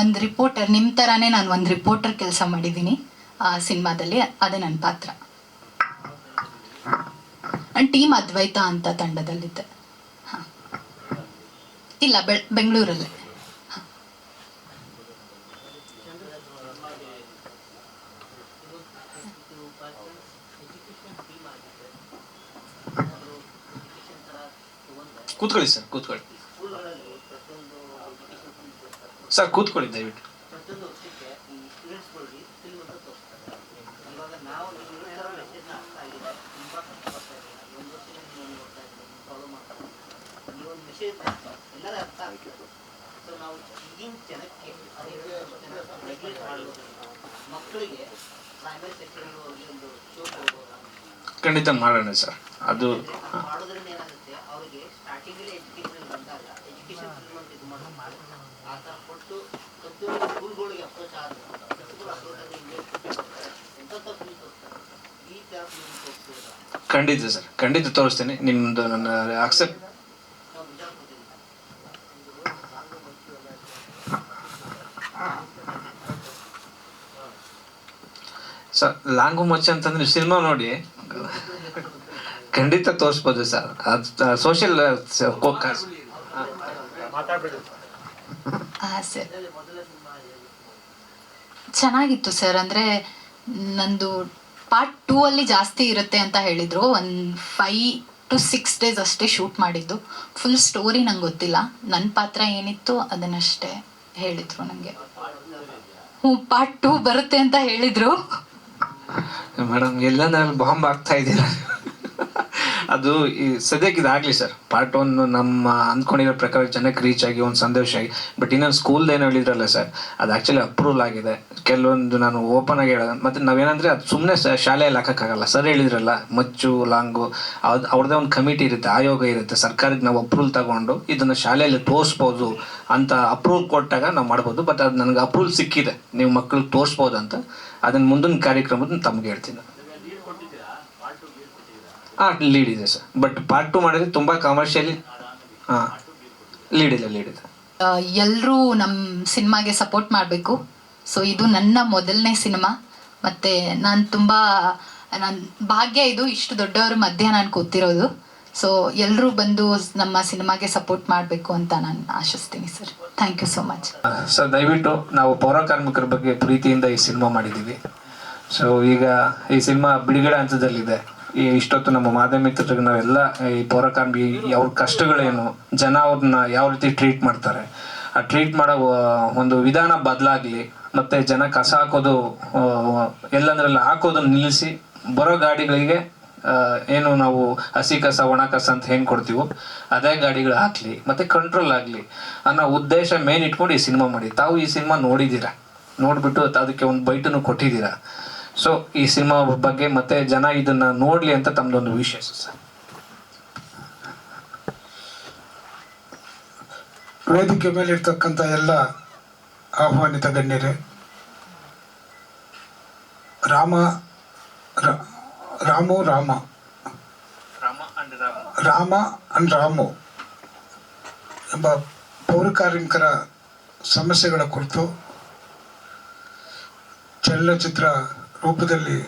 Speaker 4: ಒಂದು ರಿಪೋರ್ಟರ್ ನಿಮ್ಮ ಥರನೇ ನಾನು ಒಂದು ರಿಪೋರ್ಟರ್ ಕೆಲಸ ಮಾಡಿದ್ದೀನಿ ಆ ಸಿನಿಮಾದಲ್ಲಿ. ಅದೇ ನನ್ನ ಪಾತ್ರ. ನನ್ನ ಟೀಮ್ ಅದ್ವೈತ ಅಂತ ತಂಡದಲ್ಲಿದ್ದೆ. ಇಲ್ಲ ಬೆಳ್ ಬೆಂಗಳೂರಲ್ಲೇ.
Speaker 2: ಕೂತ್ಕೊಳ್ಳಿ ಸರ್ ಕೂತ್ಕೊಳ್ಳಿ. ಸರ್ ಕೂತ್ಕೊಳ್ಳಿ ದಯವಿಟ್ಟು
Speaker 5: ಪ್ರತಿಯೊಂದು ವರ್ಷಕ್ಕೆ ಈ ಸ್ಟೂಡೆಂಟ್ಸ್ಗಳಿಗೆ ಫಿಲ್ಮ್ ಅಂತ ತೋರಿಸ್ತಾರೆ ಇವಾಗ ನಾವು ನೀವು ಹೇಳೋ ಮೆಸೇಜ್ನ ಅರ್ಥ ಆಗಿದೆ ತುಂಬ ಕಷ್ಟಪಡ್ತಾ ಇದ್ದೀವಿ ಒಂದು ವರ್ಷದಿಂದ ನೀವು ನೋಡ್ತಾ ಇದ್ದೀವಿ ಫಾಲೋ ಮಾಡ್ತಾ ಇದ್ದೀವಿ ಈ ಒಂದು ಮೆಸೇಜ್ ಎಲ್ಲರ ಅರ್ಥ ಆಗ್ತದೆ ಸೊ ನಾವು ಈಗಿನ ಜನಕ್ಕೆ ಮಕ್ಕಳಿಗೆ
Speaker 2: ಖಂಡಿತ ಮಾಡೋಣ ಸರ್. ಅದು ಖಂಡಿತ ಸರ್. ಖಂಡಿತ ತೋರಿಸ್ತೀನಿ. ನಿಮ್ಮದು ನನ್ನ ಅಕ್ಸೆಪ್ಟ್
Speaker 5: ನಾವು ವಿಚಾರ ಕೊಡ್ತೀವಿ
Speaker 2: ಸರ್ ಲಾಂಗು ಮಚ್ಚ ಅಂತಂದ್ರೆ ಸಿನಿಮಾ ನೋಡಿ. ಖಂಡಿತ ತೋರಿಸ್ಬೋದು ಸರ್. ಅದು ಸೋಷಿಯಲ್
Speaker 4: ಸರ್. ಚೆನ್ನಾಗಿತ್ತು ಸರ್. ಅಂದರೆ ನಂದು ಪಾರ್ಟ್ ಟೂ ಅಲ್ಲಿ ಜಾಸ್ತಿ ಇರುತ್ತೆ ಅಂತ ಹೇಳಿದರು. ಒಂದು ಫೈವ್ ಟು ಸಿಕ್ಸ್ ಡೇಸ್ ಅಷ್ಟೇ ಶೂಟ್ ಮಾಡಿದ್ದು. ಫುಲ್ ಸ್ಟೋರಿ ನಂಗೆ ಗೊತ್ತಿಲ್ಲ. ನನ್ನ ಪಾತ್ರ ಏನಿತ್ತು ಅದನ್ನಷ್ಟೇ ಹೇಳಿದರು ನನಗೆ ಹ್ಞೂ ಪಾರ್ಟ್ ಟೂ ಬರುತ್ತೆ ಅಂತ ಹೇಳಿದರು.
Speaker 2: ಮೇಡಮ್ ಎಲ್ಲ ಬಾಂಬ್ ಆಗ್ತಾ ಇದ್ದೀರಾ? ಅದು ಈ ಸದ್ಯಕ್ಕೆ ಇದಾಗಲಿ ಸರ್ ಪಾರ್ಟ್ ಒನ್ ನಮ್ಮ ಅಂದ್ಕೊಂಡಿರೋ ಪ್ರಕಾರ ಜನಕ್ಕೆ ರೀಚ್ ಆಗಿ, ಒಂದು ಸಂದೇಶ ಆಗಿ ಬಟ್ ಇನ್ನೊಂದು ಸ್ಕೂಲ್ದು ಏನು ಹೇಳಿದ್ರಲ್ಲ ಸರ್ ಅದು ಆ್ಯಕ್ಚುಲಿ ಅಪ್ರೂವಲ್ ಆಗಿದೆ. ಕೆಲವೊಂದು ನಾನು ಓಪನ್ ಆಗಿ ಹೇಳೋದು, ಮತ್ತು ನಾವೇನಂದರೆ ಅದು ಸುಮ್ಮನೆ ಶಾಲೆಯಲ್ಲಿ ಹಾಕೋಕ್ಕಾಗಲ್ಲ. ಸರ್ ಹೇಳಿದ್ರಲ್ಲ, ಮಚ್ಚು, ಲಾಂಗು, ಅದು, ಅವ್ರದ್ದೇ ಒಂದು ಕಮಿಟಿ ಇರುತ್ತೆ, ಆಯೋಗ ಇರುತ್ತೆ. ಸರ್ಕಾರಕ್ಕೆ ನಾವು ಅಪ್ರೂವಲ್ ತಗೊಂಡು ಇದನ್ನು ಶಾಲೆಯಲ್ಲಿ ತೋರಿಸ್ಬೋದು ಅಂತ ಅಪ್ರೂವಲ್ ಕೊಟ್ಟಾಗ ನಾವು ಮಾಡ್ಬೋದು ಬಟ್ ಅದು ನನಗೆ ಅಪ್ರೂವಲ್ ಸಿಕ್ಕಿದೆ. ನೀವು ಮಕ್ಕಳಿಗೆ ತೋರಿಸ್ಬೋದು ಅಂತ. ಅದನ್ನು ಮುಂದಿನ ಕಾರ್ಯಕ್ರಮದ ತಮ್ಗೆ ಹೇಳ್ತೀನಿ. ಆ ಲೀಡ್ ಇದೆ ಸರ್. ಬಟ್ ಪಾರ್ಟ್ ಟು ಮಾಡಿದ್ರೆ ತುಂಬ ಕಮರ್ಷಿಯಲಿ ಹಾಂ. ಲೀಡ್ ಇದೆ ಲೀಡ್ ಇದೆ
Speaker 4: ಎಲ್ಲರೂ ನಮ್ಮ ಸಿನಿಮಾಗೆ ಸಪೋರ್ಟ್ ಮಾಡಬೇಕು. ಸೊ ಇದು ನನ್ನ ಮೊದಲನೇ ಸಿನಿಮಾ. ಮತ್ತು ನಾನು ತುಂಬ ನನ್ನ ಭಾಗ್ಯ ಇದು ಇಷ್ಟು ದೊಡ್ಡವರ ಮಧ್ಯೆ ನಾನು ಕೂತಿರೋದು. ಸೊ ಎಲ್ಲರೂ ಬಂದು ನಮ್ಮ ಸಿನಿಮಾಗೆ ಸಪೋರ್ಟ್ ಮಾಡಬೇಕು ಅಂತ ನಾನು ಆಶಿಸ್ತೀನಿ sir thank you so much
Speaker 2: sir ದಯವಿಟ್ಟು ನಾವು ಪೌರ ಕಾರ್ಮಿಕರ ಬಗ್ಗೆ ಪ್ರೀತಿಯಿಂದ ಈ ಸಿನಿಮಾ ಮಾಡಿದ್ದೀವಿ. ಸೊ ಈಗ ಈ ಸಿನಿಮಾ ಬಿಡುಗಡೆ ಹಂತದಲ್ಲಿದೆ. ಈ ಇಷ್ಟೊತ್ತು ನಮ್ಮ ಮಾಧ್ಯಮ ಮಿತ್ರರಿಗೆ ನಾವೆಲ್ಲ ಈ ಪೌರ ಕಾರ್ಮಿಕ ಅವ್ರ ಕಷ್ಟಗಳೇನು, ಜನ ಅವ್ರನ್ನ ಯಾವ ರೀತಿ ಟ್ರೀಟ್ ಮಾಡ್ತಾರೆ? ಆ ಟ್ರೀಟ್ ಮಾಡೋ ಒಂದು ವಿಧಾನ ಬದಲಾಗಲಿ, ಮತ್ತೆ ಜನ ಕಸ ಹಾಕೋದು ಎಲ್ಲಂದ್ರಲ್ಲಿ ಹಾಕೋದನ್ನ ನಿಲ್ಲಿಸಿ ಬರೋ ಗಾಡಿಗಳಿಗೆ ಏನು ನಾವು ಹಸಿ ಕಸ, ಒಣ ಕಸ ಅಂತ ಹೆಂಗೆ ಕೊಡ್ತೀವೋ ಅದೇ ಗಾಡಿಗಳು ಹಾಕ್ಲಿ, ಮತ್ತೆ ಕಂಟ್ರೋಲ್ ಆಗಲಿ ಅನ್ನೋ ಉದ್ದೇಶ ಮೇನ್ ಇಟ್ಕೊಂಡು ಈ ಸಿನಿಮಾ ಮಾಡಿ. ತಾವು ಈ ಸಿನಿಮಾ ನೋಡಿದ್ದೀರಾ? ನೋಡ್ಬಿಟ್ಟು ಅದಕ್ಕೆ ಒಂದು ಬೈಟನ್ನು ಕೊಟ್ಟಿದ್ದೀರಾ? ಸೊ ಈ ಸಿನಿಮಾ ಬಗ್ಗೆ ಮತ್ತೆ ಜನ ಇದನ್ನ ನೋಡಲಿ ಅಂತ ತಮ್ಮದೊಂದು ವಿಶೇಷ ಸರ್
Speaker 6: ವೇದಿಕೆ ಮೇಲೆ ಇರ್ತಕ್ಕಂಥ ಎಲ್ಲ ಆಹ್ವಾನಿತ ಗಣ್ಯರೇ, ರಾಮ ರಾಮು ರಾಮ. ರಾಮ ಅಂಡ್ ರಾಮು ಎಂಬ ಪೌರಕಾರ್ಮಿಕರ ಸಮಸ್ಯೆಗಳ ಕುರಿತು ಚಲನಚಿತ್ರ ರೂಪದಲ್ಲಿ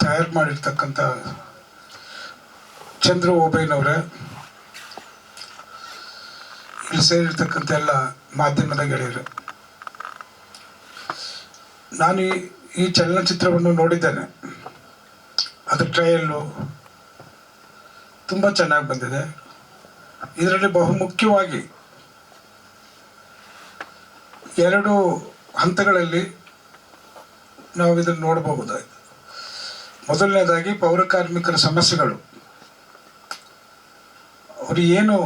Speaker 6: ತಯಾರು ಮಾಡಿರ್ತಕ್ಕಂಥ ಚಂದ್ರ ಓಬೈನವರೇ ಇಲ್ಲಿ ಸೇರಿರ್ತಕ್ಕಂಥ ಎಲ್ಲ ಮಾಧ್ಯಮದ ಗೆಳೆಯರು. ನಾನು ಈ- ಈ ಚಲನಚಿತ್ರವನ್ನು ನೋಡಿದ್ದೇನೆ. ಅದರ ಟ್ರಯಲ್ಲು ತುಂಬ ಚೆನ್ನಾಗಿ ಬಂದಿದೆ. ಇದರಲ್ಲಿ ಬಹುಮುಖ್ಯವಾಗಿ ಎರಡು ಹಂತಗಳಲ್ಲಿ ನಾವು ಇದನ್ನು ನೋಡಬಹುದಾಗಿದೆ ಮೊದಲನೇದಾಗಿ ಪೌರ ಕಾರ್ಮಿಕರ ಸಮಸ್ಯೆಗಳು. ಅವರು ಏನು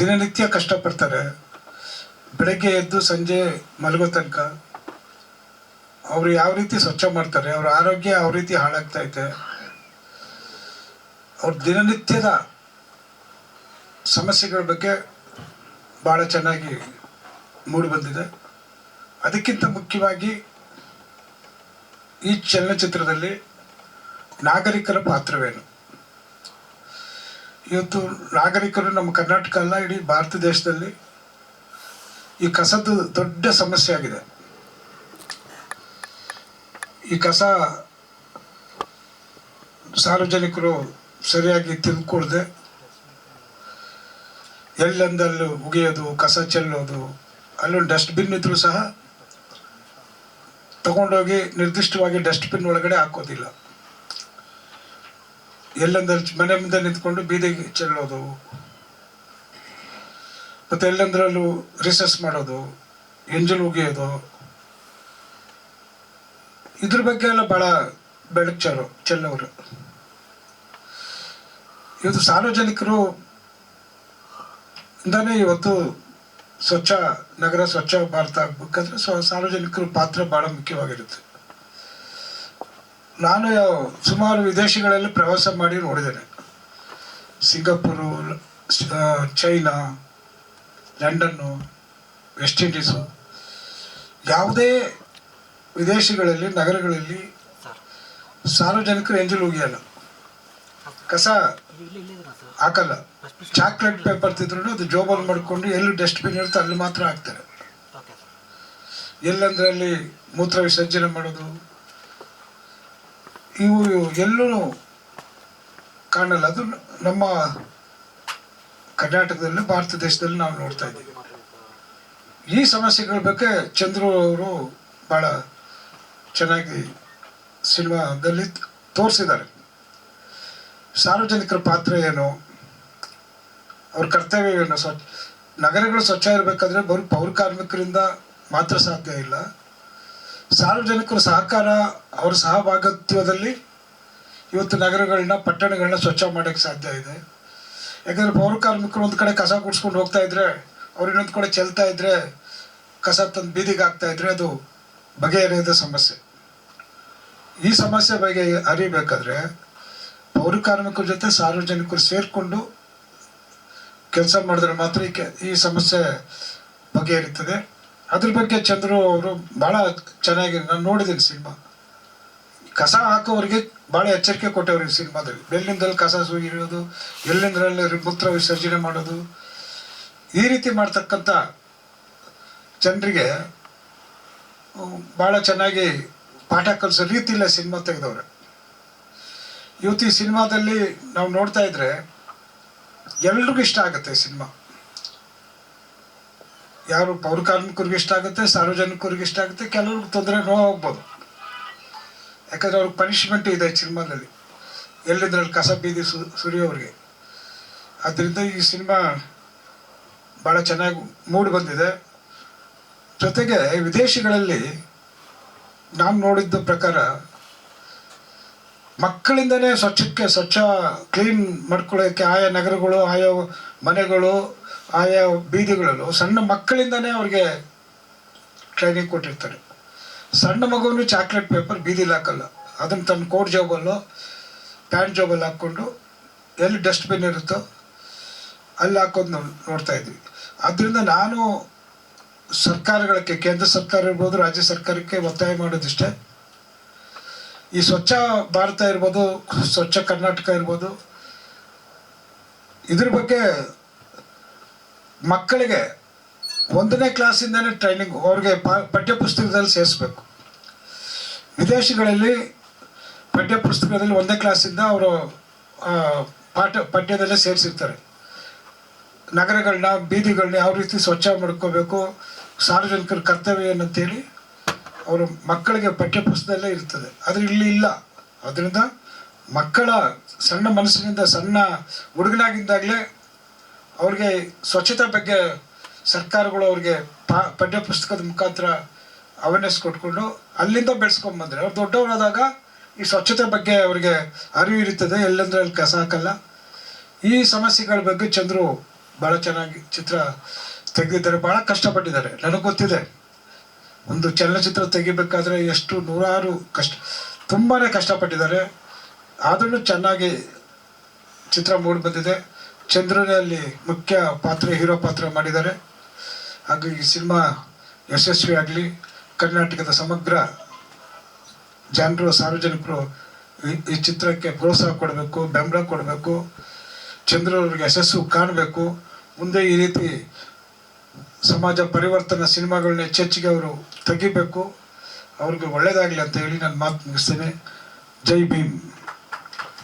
Speaker 6: ದಿನನಿತ್ಯ ಕಷ್ಟಪಡ್ತಾರೆ, ಬೆಳಗ್ಗೆ ಎದ್ದು ಸಂಜೆ ಮಲಗೋ ತನಕ ಅವರು ಯಾವ ರೀತಿ ಸ್ವಚ್ಛ ಮಾಡ್ತಾರೆ, ಅವರ ಆರೋಗ್ಯ ಯಾವ ರೀತಿ ಹಾಳಾಗ್ತಾ ಇದೆ ಅವ್ರ ದಿನನಿತ್ಯದ ಸಮಸ್ಯೆಗಳ ಬಗ್ಗೆ ಭಾಳ ಚೆನ್ನಾಗಿ ಮೂಡಿಬಂದಿದೆ ಅದಕ್ಕಿಂತ ಮುಖ್ಯವಾಗಿ ಈ ಚಲನಚಿತ್ರದಲ್ಲಿ ನಾಗರಿಕರ ಪಾತ್ರವೇನು? ಇವತ್ತು ನಾಗರಿಕರು ನಮ್ಮ ಕರ್ನಾಟಕ ಅಲ್ಲ, ಇಡೀ ಭಾರತ ದೇಶದಲ್ಲಿ ಈ ಕಸದ್ದು ದೊಡ್ಡ ಸಮಸ್ಯೆ ಆಗಿದೆ. ಈ ಕಸ ಸಾರ್ವಜನಿಕರು ಸರಿಯಾಗಿ ತಿಳ್ಕೊಳ್ದೆ ಎಲ್ಲೆಂದಲ್ಲಿ ಉಗಿಯೋದು, ಕಸ ಚೆಲ್ಲೋದು, ಅಲ್ಲೊಂದು ಡಸ್ಟ್ಬಿನ್ ಇದ್ರೂ ಸಹ ತಗೊಂಡೋಗಿ ನಿರ್ದಿಷ್ಟವಾಗಿ ಡಸ್ಟ್ಬಿನ್ ಒಳಗಡೆ ಹಾಕೋದಿಲ್ಲ. ಎಲ್ಲೆಂದಲ್ಲಿ ಮನೆ ಮುಂದೆ ನಿಂತ್ಕೊಂಡು ಬೀದಿಗೆ ಚೆಲ್ಲೋದು, ಮತ್ತೆ ಎಲ್ಲೆಂದ್ರಲ್ಲೂ ರಿಸರ್ಚ್ ಮಾಡೋದು, ಎಂಜಲ್ ಉಗಿಯೋದು. ಇದ್ರ ಬಗ್ಗೆ ಎಲ್ಲ ಬಹಳ ಬೆಳಚಾರು ಚೆಲ್ಲವರು ಇವತ್ತು ಸಾರ್ವಜನಿಕರು ಇಂದಾನೆ ಇವತ್ತು ಸ್ವಚ್ಛ ನಗರ ಸ್ವಚ್ಛ ಭಾರತ ಆಗ್ಬೇಕಾದ್ರೆ ಸ್ವ ಸಾರ್ವಜನಿಕರ ಪಾತ್ರ ಬಹಳ ಮುಖ್ಯವಾಗಿರುತ್ತೆ. ನಾನು ಸುಮಾರು ವಿದೇಶಗಳಲ್ಲಿ ಪ್ರವಾಸ ಮಾಡಿ ನೋಡಿದ್ದೇನೆ. Singapore China London West Indies. ಯಾವುದೇ ವಿದೇಶಗಳಲ್ಲಿ ನಗರಗಳಲ್ಲಿ ಸಾರ್ವಜನಿಕರು ಎಂಜಲು ಹೋಗಿಯಲ್ಲ. ಕಸ ಹಾಕಲ್ಲ. ಚಾಕ್ಲೇಟ್ ಪೇಪರ್ ತಿಂದ್ರು ಅದು ಜೋಬಲ್ ಮಾಡ್ಕೊಂಡು ಎಲ್ಲಿ ಡಸ್ಟ್ಬಿನ್ ಇರುತ್ತೆ ಅಲ್ಲಿ ಮಾತ್ರ ಹಾಕ್ತಾರೆ. ಎಲ್ಲಂದ್ರೆ ಅಲ್ಲಿ ಮೂತ್ರ ವಿಸರ್ಜನೆ ಮಾಡೋದು. ಇವು ಎಲ್ಲೂ ಕಾಣಲ್ಲ. ಅದು ನಮ್ಮ ಕರ್ನಾಟಕದಲ್ಲಿ ಭಾರತ ದೇಶದಲ್ಲಿ ನಾವು ನೋಡ್ತಾ ಇದ್ದೀವಿ. ಈ ಸಮಸ್ಯೆಗಳ ಬಗ್ಗೆ ಚಂದ್ರು ಅವರು ಭಾಳ ಚೆನ್ನಾಗಿ ಸಿನಿಮಾದಲ್ಲಿ ತೋರಿಸಿದ್ದಾರೆ. ಸಾರ್ವಜನಿಕರ ಪಾತ್ರ ಏನು? ಅವ್ರ ಕರ್ತವ್ಯ ಏನು? ಸ್ವಚ್ಛ ನಗರಗಳು ಸ್ವಚ್ಛ ಇರಬೇಕಾದ್ರೆ ಬರು ಪೌರ ಕಾರ್ಮಿಕರಿಂದ ಮಾತ್ರ ಸಾಧ್ಯ ಇಲ್ಲ. ಸಾರ್ವಜನಿಕರ ಸಹಕಾರ ಅವ್ರ ಸಹಭಾಗಿತ್ವದಲ್ಲಿ ಇವತ್ತು ನಗರಗಳನ್ನ, ಪಟ್ಟಣಗಳನ್ನ ಸ್ವಚ್ಛ ಮಾಡೋಕ್ಕೆ ಸಾಧ್ಯ ಇದೆ. ಯಾಕಂದ್ರೆ ಪೌರ ಕಾರ್ಮಿಕರು ಒಂದು ಕಡೆ ಕಸ ಗುಡಿಸ್ಕೊಂಡು ಹೋಗ್ತಾ ಇದ್ರೆ, ಅವ್ರು ಇನ್ನೊಂದು ಕಡೆ ಚೆಲ್ತಾ ಇದ್ರೆ, ಕಸ ತಂದು ಬೀದಿಗೆ ಹಾಕ್ತಾ ಇದ್ರೆ ಅದು ಬಗೆಹರಿಯದ ಸಮಸ್ಯೆ. ಈ ಸಮಸ್ಯೆ ಬಗ್ಗೆ ಅರಿಬೇಕಾದ್ರೆ ಪೌರ ಕಾರ್ಮಿಕರ ಜೊತೆ ಸಾರ್ವಜನಿಕರು ಸೇರಿಕೊಂಡು ಕೆಲಸ ಮಾಡಿದ್ರೆ ಮಾತ್ರ ಈ ಸಮಸ್ಯೆ ಬಗೆಹರಿತದೆ. ಅದ್ರ ಬಗ್ಗೆ ಚಂದ್ರು ಅವರು ಭಾಳ ಚೆನ್ನಾಗಿ, ನಾನು ನೋಡಿದ್ದೀನಿ ಸಿನಿಮಾ. ಕಸ ಹಾಕೋರಿಗೆ ಭಾಳ ಎಚ್ಚರಿಕೆ ಕೊಟ್ಟವ್ರು ಈ ಸಿನಿಮಾದಲ್ಲಿ. ಎಲ್ಲಿಂದಲ್ಲಿ ಕಸ ಸುಗಿರೋದು ಎಲ್ಲಿಂದ್ರಲ್ಲಿ ಮೂತ್ರ ವಿಸರ್ಜನೆ ಮಾಡೋದು. ಈ ರೀತಿ ಮಾಡ್ತಕ್ಕಂಥ ಜನರಿಗೆ ಭಾಳ ಚೆನ್ನಾಗಿ ಪಾಠ ಕಲಿಸೋ ರೀತಿಯಲ್ಲೇ ಸಿನಿಮಾ ತೆಗೆದವ್ರೆ. ಇವತ್ತು ಈ ಸಿನಿಮಾದಲ್ಲಿ ನಾವು ನೋಡ್ತಾ ಇದ್ರೆ ಎಲ್ರಿಗೂ ಇಷ್ಟ ಆಗುತ್ತೆ ಸಿನಿಮಾ. ಯಾರು ಪೌರ ಕಾರ್ಮಿಕರಿಗೆ ಇಷ್ಟ ಆಗುತ್ತೆ, ಸಾರ್ವಜನಿಕರಿಗೆ ಇಷ್ಟ ಆಗುತ್ತೆ, ಕೆಲವ್ರಿಗೆ ತೊಂದರೆ ನೋವು ಹೋಗ್ಬೋದು ಯಾಕಂದ್ರೆ ಅವ್ರಿಗೆ ಪನಿಷ್ಮೆಂಟ್ ಇದೆ ಸಿನಿಮಾದಲ್ಲಿ. ಎಲ್ಲಿದ್ರಲ್ಲಿ ಕಸ ಬೀದಿ ಸುರಿಯೋರಿಗೆ. ಅದರಿಂದ ಈ ಸಿನಿಮಾ ಭಾಳ ಚೆನ್ನಾಗಿ ಮೂಡಿ ಬಂದಿದೆ. ಜೊತೆಗೆ ವಿದೇಶಿಗಳಲ್ಲಿ ನಾನು ನೋಡಿದ್ದ ಪ್ರಕಾರ ಮಕ್ಕಳಿಂದನೇ ಸ್ವಚ್ಛಕ್ಕೆ ಸ್ವಚ್ಛ, ಕ್ಲೀನ್ ಮಾಡ್ಕೊಳ್ಳೋಕ್ಕೆ ಆಯಾ ನಗರಗಳು, ಆಯಾ ಮನೆಗಳು, ಆಯಾ ಬೀದಿಗಳಲ್ಲೂ ಸಣ್ಣ ಮಕ್ಕಳಿಂದನೇ ಅವ್ರಿಗೆ ಟ್ರೈನಿಂಗ್ ಕೊಟ್ಟಿರ್ತಾರೆ. ಸಣ್ಣ ಮಗುವನ್ನು ಚಾಕ್ಲೇಟ್ ಪೇಪರ್ ಬೀದಿಲಿ ಹಾಕಲ್ಲ. ಅದನ್ನು ತನ್ನ ಕೋಟ್ ಜಾಬಲ್ಲೋ ಪ್ಯಾಂಟ್ ಜಾಬಲ್ಲಿ ಹಾಕ್ಕೊಂಡು ಎಲ್ಲಿ ಡಸ್ಟ್ಬಿನ್ ಇರುತ್ತೋ ಅಲ್ಲಿ ಹಾಕೋದು ನೋಡಿ ನೋಡ್ತಾ ಇದ್ವಿ. ಅದರಿಂದ ನಾನು ಸರ್ಕಾರಗಳಿಗೆ, ಕೇಂದ್ರ ಸರ್ಕಾರ ಇರ್ಬೋದು, ರಾಜ್ಯ ಸರ್ಕಾರಕ್ಕೆ ಒತ್ತಾಯ ಮಾಡೋದಿಷ್ಟೇ. ಈ ಸ್ವಚ್ಛ ಭಾರತ ಇರ್ಬೋದು, ಸ್ವಚ್ಛ ಕರ್ನಾಟಕ ಇರ್ಬೋದು, ಇದ್ರ ಬಗ್ಗೆ ಮಕ್ಕಳಿಗೆ ಒಂದನೇ ಕ್ಲಾಸಿಂದನೇ ಟ್ರೈನಿಂಗ್ ಅವ್ರಿಗೆ ಪಠ್ಯಪುಸ್ತಕದಲ್ಲಿ ಪಠ್ಯ ಪುಸ್ತಕದಲ್ಲಿ ಸೇರಿಸ್ಬೇಕು. ವಿದೇಶಗಳಲ್ಲಿ ಪಠ್ಯಪುಸ್ತಕದಲ್ಲಿ ಒಂದನೇ ಕ್ಲಾಸಿಂದ ಅವರು ಪಾಠ, ಪಠ್ಯದಲ್ಲೇ ಸೇರಿಸಿರ್ತಾರೆ. ನಗರಗಳನ್ನ, ಬೀದಿಗಳನ್ನ ಯಾವ ರೀತಿ ಸ್ವಚ್ಛ ಮಾಡ್ಕೋಬೇಕು, ಸಾರ್ವಜನಿಕರ ಕರ್ತವ್ಯ ಏನಂತೇಳಿ ಅವರು ಮಕ್ಕಳಿಗೆ ಪಠ್ಯಪುಸ್ತಕದಲ್ಲೇ ಇರ್ತದೆ. ಆದರೆ ಇಲ್ಲಿ ಇಲ್ಲ. ಅದರಿಂದ ಮಕ್ಕಳ ಸಣ್ಣ ಮನಸ್ಸಿನಿಂದ ಸಣ್ಣ ಹುಡುಗನಾಗಿದ್ದಾಗಲೇ ಅವ್ರಿಗೆ ಸ್ವಚ್ಛತೆ ಬಗ್ಗೆ ಸರ್ಕಾರಗಳು ಅವ್ರಿಗೆ ಪಾ, ಪಠ್ಯಪುಸ್ತಕದ ಮುಖಾಂತರ ಅವೇರ್ನೆಸ್ ಕೊಟ್ಕೊಂಡು ಅಲ್ಲಿಂದ ಬೆಳೆಸ್ಕೊಂಡ್ಬಂದ್ರೆ ಅವ್ರು ದೊಡ್ಡವರಾದಾಗ ಈ ಸ್ವಚ್ಛತೆ ಬಗ್ಗೆ ಅವ್ರಿಗೆ ಅರಿವು ಇರುತ್ತದೆ. ಎಲ್ಲಂದ್ರೆ ಅಲ್ಲಿ ಕಸ ಹಾಕಲ್ಲ. ಈ ಸಮಸ್ಯೆಗಳ ಬಗ್ಗೆ ಚಂದ್ರು ಭಾಳ ಚೆನ್ನಾಗಿ ಚಿತ್ರ ತೆಗೆದಿದ್ದಾರೆ. ಭಾಳ ಕಷ್ಟಪಟ್ಟಿದ್ದಾರೆ. ನನಗೆ ಗೊತ್ತಿದೆ. ಒಂದು ಚಲನಚಿತ್ರ ತೆಗಿಬೇಕಾದ್ರೆ ಎಷ್ಟು ನೂರಾರು ಕಷ್ಟ ತುಂಬಾ ಕಷ್ಟಪಟ್ಟಿದ್ದಾರೆ. ಆದ್ರೂ ಚೆನ್ನಾಗಿ ಚಿತ್ರ ಮೂಡಿ ಬಂದಿದೆ. ಚಂದ್ರನಲ್ಲಿ ಮುಖ್ಯ ಪಾತ್ರ, ಹೀರೋ ಪಾತ್ರ ಮಾಡಿದ್ದಾರೆ. ಹಾಗೂ ಈ ಸಿನಿಮಾ ಯಶಸ್ವಿ ಆಗಲಿ. ಕರ್ನಾಟಕದ ಸಮಗ್ರ ಜನರು, ಸಾರ್ವಜನಿಕರು ಈ- ಚಿತ್ರಕ್ಕೆ ಪ್ರೋತ್ಸಾಹ ಕೊಡಬೇಕು, ಬೆಂಬಲ ಕೊಡಬೇಕು. ಚಂದ್ರವ್ರಿಗೆ ಯಶಸ್ಸು ಕಾಣಬೇಕು. ಮುಂದೆ ಈ ರೀತಿ ಸಮಾಜ ಪರಿವರ್ತನಾ ಸಿನಿಮಾಗಳನ್ನ ಹೆಚ್ಚೆಚ್ಚಿಗೆ ಅವರು ತೆಗಿಬೇಕು. ಅವ್ರಿಗೆ ಒಳ್ಳೆಯದಾಗಲಿ ಅಂತ ಹೇಳಿ ನಾನು ಮಾತು ಮುಗಿಸ್ತೇನೆ. ಜೈ ಭೀಮ್.